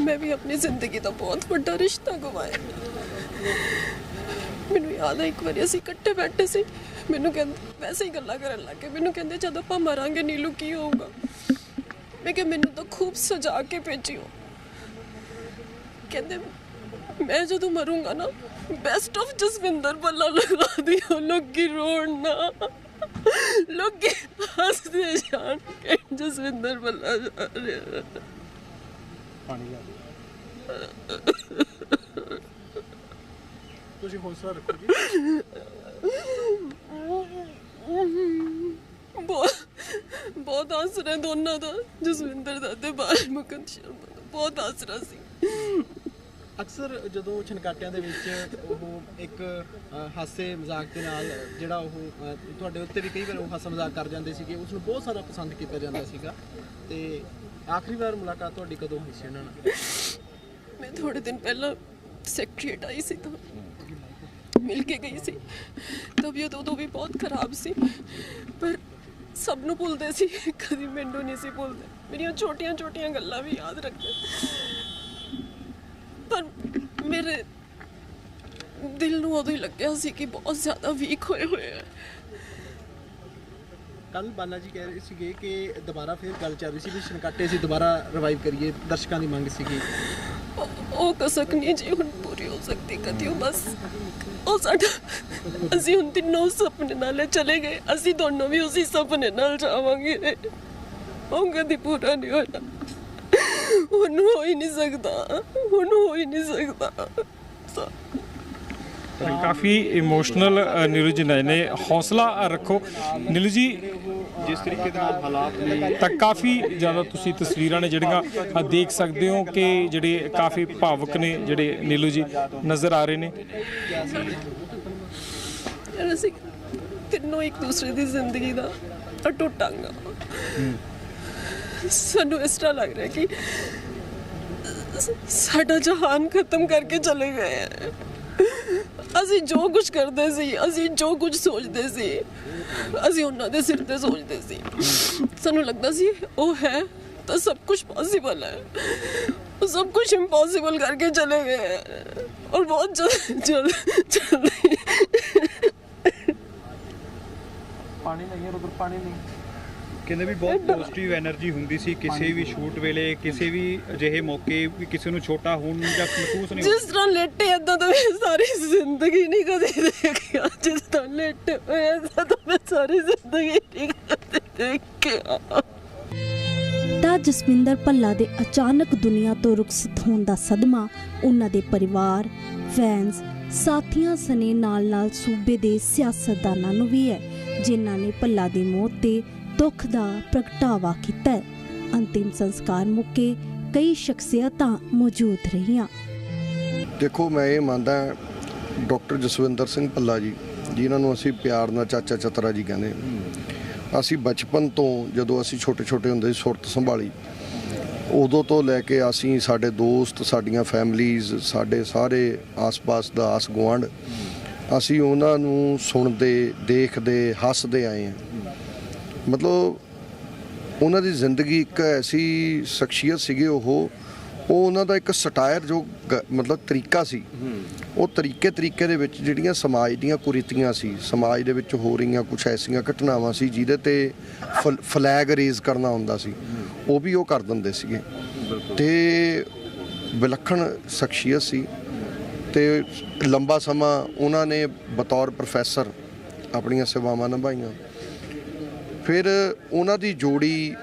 ਮੈਂ ਵੀ ਆਪਣੀ ਜ਼ਿੰਦਗੀ ਦਾ ਬਹੁਤ ਵੱਡਾ ਰਿਸ਼ਤਾ ਗਵਾਇਆ। ਮੈਨੂੰ ਯਾਦ ਆ, ਇੱਕ ਵਾਰੀ ਅਸੀਂ ਇਕੱਠੇ ਬੈਠੇ ਸੀ। ਮੈਨੂੰ ਕਹਿੰਦੇ, ਵੈਸੇ ਹੀ ਗੱਲਾਂ ਕਰਨ ਲੱਗੇ ਮੈਨੂੰ ਕਹਿੰਦੇ, ਜਦ ਆਪਾਂ ਮਰਾਂਗੇ, ਨੀਲੂ ਕੀ ਹੋਊਗਾ? ਮੈਂ ਕਿਹਾ, ਮੈਨੂੰ ਤਾਂ ਖੂਬ ਸਜਾ ਕੇ ਭੇਜਿਓ। ਕਹਿੰਦੇ, ਮੈਂ ਜਦੋਂ ਮਰੂੰਗਾ ਨਾ ਬੈਸਟ ਆਫ ਜਸਵਿੰਦਰ ਬੱਲਾ ਲਗਾ ਦਿਓ। ਲੋਕੀ ਰੋਣ ਨਾ। ਲੋਕੀ ਹੱਸਦੇ ਜਾਣ ਕਿ ਜਸਵਿੰਦਰ ਬੱਲਾ ਜਾ ਰਿਹਾ ਪਾਣੀ ਲਿਆ ਤੁਸੀਂ ਹੌਸਲਾ ਰੱਖੋ ਜੀ। ਬਹੁਤ ਬਹੁਤ ਹੱਸ ਰਹੇ ਦੋਨਾਂ ਦਾ ਜਸਵਿੰਦਰ ਦਾ ਤੇ ਬਾਲ ਮੁਕੰਦ ਸ਼ਰਮਾ ਦਾ। ਬਹੁਤ ਹੱਸ ਰਿਹਾ ਸੀ। ਅਕਸਰ ਜਦੋਂ ਛਨਕਾਟਿਆਂ ਦੇ ਵਿੱਚ ਉਹ ਇੱਕ ਅ, ਹਾਸੇ ਮਜ਼ਾਕ ਦੇ ਨਾਲ ਜਿਹੜਾ ਉਹ ਅ, ਤੁਹਾਡੇ ਉੱਤੇ ਵੀ ਕਈ ਵਾਰ ਉਹ ਹਾਸਾ ਮਜ਼ਾਕ ਕਰ ਜਾਂਦੇ ਸੀਗੇ ਉਸ ਨੂੰ ਬਹੁਤ ਸਾਰਾ ਪਸੰਦ ਕੀਤਾ ਜਾਂਦਾ ਸੀਗਾ। ਤੇ ਆਖਰੀ ਵਾਰ ਮੁਲਾਕਾਤ ਤੁਹਾਡੀ ਕਦੋਂ ਹੋਈ ਸੀ ਉਹਨਾਂ ਨਾਲ? ਮੈਂ ਥੋੜੇ ਦਿਨ ਪਹਿਲਾਂ ਸੈਕਟਰੀਏਟ ਆਈ ਸੀ ਤਾਂ ਮਿਲ ਕੇ ਗਈ ਸੀ। ਤਬੀਅਤ ਉਦੋਂ ਵੀ ਬਹੁਤ ਖਰਾਬ ਸੀ, ਪਰ ਸਭ ਨੂੰ ਭੁੱਲਦੇ ਸੀ, ਕਦੀ ਮੈਨੂੰ ਨਹੀਂ ਸੀ ਭੁੱਲਦੇ। ਮੇਰੀਆਂ ਛੋਟੀਆਂ ਛੋਟੀਆਂ ਗੱਲਾਂ ਵੀ ਯਾਦ ਰੱਖਦੇ। ਪਰ ਮੇਰੇ ਦਿਲ ਨੂੰ ਉਦੋਂ ਹੀ ਲੱਗਿਆ ਸੀ ਕਿ ਬਹੁਤ ਜ਼ਿਆਦਾ ਵੀਕ ਹੋਏ ਹੋਏ ਆ। ਕੱਲ ਬਾਲਾ ਜੀ ਕਹਿ ਰਹੇ ਸੀਗੇ ਕਿ ਦੁਬਾਰਾ ਫਿਰ ਗੱਲ ਚੱਲ ਰਹੀ ਸੀ ਵੀ ਛਨਕਾਟੇ ਅਸੀਂ ਦੁਬਾਰਾ ਰਿਵਾਈਵ ਕਰੀਏ, ਦਰਸ਼ਕਾਂ ਦੀ ਮੰਗ ਸੀਗੀ। ਉਹ- ਕਸਕ ਨਹੀਂ ਜੀ, ਹੁਣ ਪੂਰੀ ਹੋ ਸਕਦੀ ਕਦੀ ਬਸ ਉਹ ਸਾਡਾ ਅਸੀਂ ਹੁਣ ਤਿੰਨੋਂ ਸੁਪਨੇ ਨਾਲ ਚਲੇ ਗਏ, ਅਸੀਂ ਦੋਨੋਂ ਵੀ ਉਸੇ ਸੁਪਨੇ ਨਾਲ ਜਾਵਾਂਗੇ। ਉਹ ਕਦੀ ਪੂਰਾ ਨਹੀਂ ਹੋਣਾ ਹੁਣ ਹੋ ਹੀ ਨਹੀਂ ਸਕਦਾ, ਹੁਣ ਹੋ ਹੀ ਨਹੀਂ ਸਕਦਾ। ਕਾਫੀ ਇਮੋਸ਼ਨਲ ਨੀਰੂ ਜੀ ਨੇ ਨੇ ਹੌਸਲਾ ਰੱਖੋ। ਨੀਰੂ ਜੀ ਜਿਸ ਤਰੀਕੇ ਦੇ ਨਾਲ ਹਾਲਾਤ ਨੇ। ਤਾਂ ਕਾਫੀ ਜ਼ਿਆਦਾ ਤੁਸੀਂ ਤਸਵੀਰਾਂ ਨੇ ਜਿਹੜੀਆਂ ਦੇਖ ਸਕਦੇ ਹੋ ਕਿ ਜਿਹੜੇ ਕਾਫੀ ਭਾਵੁਕ ਨੇ ਜਿਹੜੇ ਨੀਲੂ ਜੀ ਨਜ਼ਰ ਆ ਰਹੇ ਨੇ। ਅਸੀਂ ਤਿੰਨੋਂ ਇੱਕ ਦੂਸਰੇ ਦੀ ਜ਼ਿੰਦਗੀ ਦਾ ਅਟੁੱਟ ਅੰਗ ਸਾਨੂੰ ਇਸ ਤਰ੍ਹਾਂ ਲੱਗ ਰਿਹਾ ਕਿ ਸਾਡਾ ਜਹਾਨ ਖਤਮ ਕਰਕੇ ਚਲੇ ਗਏ ਹੈ। ਅਸੀਂ ਜੋ ਕੁਝ ਕਰਦੇ ਸੀ, ਅਸੀਂ ਜੋ ਕੁਝ ਸੋਚਦੇ ਸੀ, ਅਸੀਂ ਉਹਨਾਂ ਦੇ ਸਿਰ ਤੇ ਸੋਚਦੇ ਸੀ। ਸਾਨੂੰ ਲੱਗਦਾ ਸੀ, ਉਹ ਹੈ ਤਾਂ ਸਭ ਕੁਝ ਪੋਸੀਬਲ ਹੈ। ਉਹ ਸਭ ਕੁਝ ਇੰਪੋਸੀਬਲ ਕਰਕੇ ਚਲੇ ਗਏ ਹੈ। ਔਰ ਬਹੁਤ ਜਲਦ ਜਲਦੀ। ਪਾਣੀ ਨਹੀਂ ਹੈ ਉਧਰ ਪਾਣੀ ਨਹੀਂ। ਕਹਿੰਦੇ ਵੀ ਬਹੁਤ ਪੋਜ਼ਿਟਿਵ એનર્ਜੀ ਹੁੰਦੀ ਸੀ ਕਿਸੇ ਵੀ ਸ਼ੂਟ ਵੇਲੇ ਕਿਸੇ ਵੀ ਅਜਿਹੇ ਮੌਕੇ ਵੀ ਕਿਸੇ ਨੂੰ ਛੋਟਾ ਹੋਣ ਜਾਂ ਮਹਿਸੂਸ ਨਹੀਂ ਜਿਸ ਤਰ੍ਹਾਂ ਲੇਟੇ ਇਦਾਂ ਤਾਂ ਮੈਂ ਸਾਰੀ ਜ਼ਿੰਦਗੀ ਨਹੀਂ ਕਦੇ ਦੇਖਿਆ। ਜਿਸ ਤਰ੍ਹਾਂ ਲੇਟੇ ਹੋਏ ਇਦਾਂ ਤਾਂ ਮੈਂ ਸਾਰੀ ਜ਼ਿੰਦਗੀ ਨਹੀਂ ਕਦੇ ਦੇਖਿਆ। ਤਾਂ ਜਸਵਿੰਦਰ ਭੱਲਾ ਦੇ ਅਚਾਨਕ ਦੁਨੀਆ ਤੋਂ ਰੁਖਸਤ ਹੋਣ ਦਾ ਸਦਮਾ ਉਹਨਾਂ ਦੇ ਪਰਿਵਾਰ ਫੈਨਸ ਸਾਥੀਆਂ ਸਨੇ ਨਾਲ ਨਾਲ ਸੂਬੇ ਦੇ ਸਿਆਸਤਦਾਨਾਂ ਨੂੰ ਵੀ ਹੈ ਜਿਨ੍ਹਾਂ ਨੇ ਭੱਲਾ ਦੀ ਮੌਤ ਤੇ ਦੁੱਖ ਦਾ ਪ੍ਰਗਟਾਵਾ ਕੀਤਾ ਅੰਤਿਮ ਸੰਸਕਾਰ ਮੁੱਕੇ ਕਈ ਸ਼ਖਸੀਅਤਾਂ ਮੌਜੂਦ ਰਹੀਆਂ। ਦੇਖੋ, ਮੈਂ ਇਹ ਮੰਨਦਾ ਡਾਕਟਰ ਜਸਵਿੰਦਰ ਸਿੰਘ ਭੱਲਾ ਜੀ, ਜਿਨ੍ਹਾਂ ਨੂੰ ਅਸੀਂ ਪਿਆਰ ਨਾਲ ਚਾਚਾ ਚਤਰਾ ਜੀ ਕਹਿੰਦੇ ਅਸੀਂ ਬਚਪਨ ਤੋਂ ਜਦੋਂ ਅਸੀਂ ਛੋਟੇ ਛੋਟੇ ਹੁੰਦੇ ਸੀ, ਸੁਰਤ ਸੰਭਾਲੀ, ਉਦੋਂ ਤੋਂ ਲੈ ਕੇ ਅਸੀਂ ਸਾਡੇ ਦੋਸਤ, ਸਾਡੀਆਂ ਫੈਮਲੀਆਂ ਸਾਡੇ ਸਾਰੇ ਆਸ-ਪਾਸ ਦਾ ਆਸ ਗੁਆਂਢ, ਅਸੀਂ ਉਹਨਾਂ ਨੂੰ ਸੁਣਦੇ, ਦੇਖਦੇ, ਹੱਸਦੇ ਆਏ ਹਾਂ। ਮਤਲਬ ਉਹਨਾਂ ਦੀ ਜ਼ਿੰਦਗੀ ਇੱਕ ਐਸੀ ਸ਼ਖਸੀਅਤ ਸੀਗੀ ਉਹ ਉਹ ਉਹਨਾਂ ਦਾ ਇੱਕ ਸਟਾਇਰ ਜੋ ਮਤਲਬ ਤਰੀਕਾ ਸੀ। ਉਹ ਤਰੀਕੇ ਤਰੀਕੇ ਦੇ ਵਿੱਚ ਜਿਹੜੀਆਂ ਸਮਾਜ ਦੀਆਂ ਕੁਰੀਤੀਆਂ ਸੀ, ਸਮਾਜ ਦੇ ਵਿੱਚ ਹੋ ਰਹੀਆਂ ਕੁਝ ਐਸੀਆਂ ਘਟਨਾਵਾਂ ਸੀ ਜਿਹਦੇ ਤੇ ਫਲੈਗ ਰੇਜ਼ ਕਰਨਾ ਹੁੰਦਾ ਸੀ, ਉਹ ਵੀ ਉਹ ਕਰ ਦਿੰਦੇ ਸੀਗੇ। ਤੇ ਵਿਲੱਖਣ ਸ਼ਖਸੀਅਤ ਸੀ ਤੇ ਲੰਬਾ ਸਮਾਂ ਉਹਨਾਂ ਨੇ ਬਤੌਰ ਪ੍ਰੋਫੈਸਰ ਆਪਣੀਆਂ ਸੇਵਾਵਾਂ ਨਿਭਾਈਆਂ। ਫਿਰ ਉਹਨਾਂ ਦੀ ਜੋੜੀ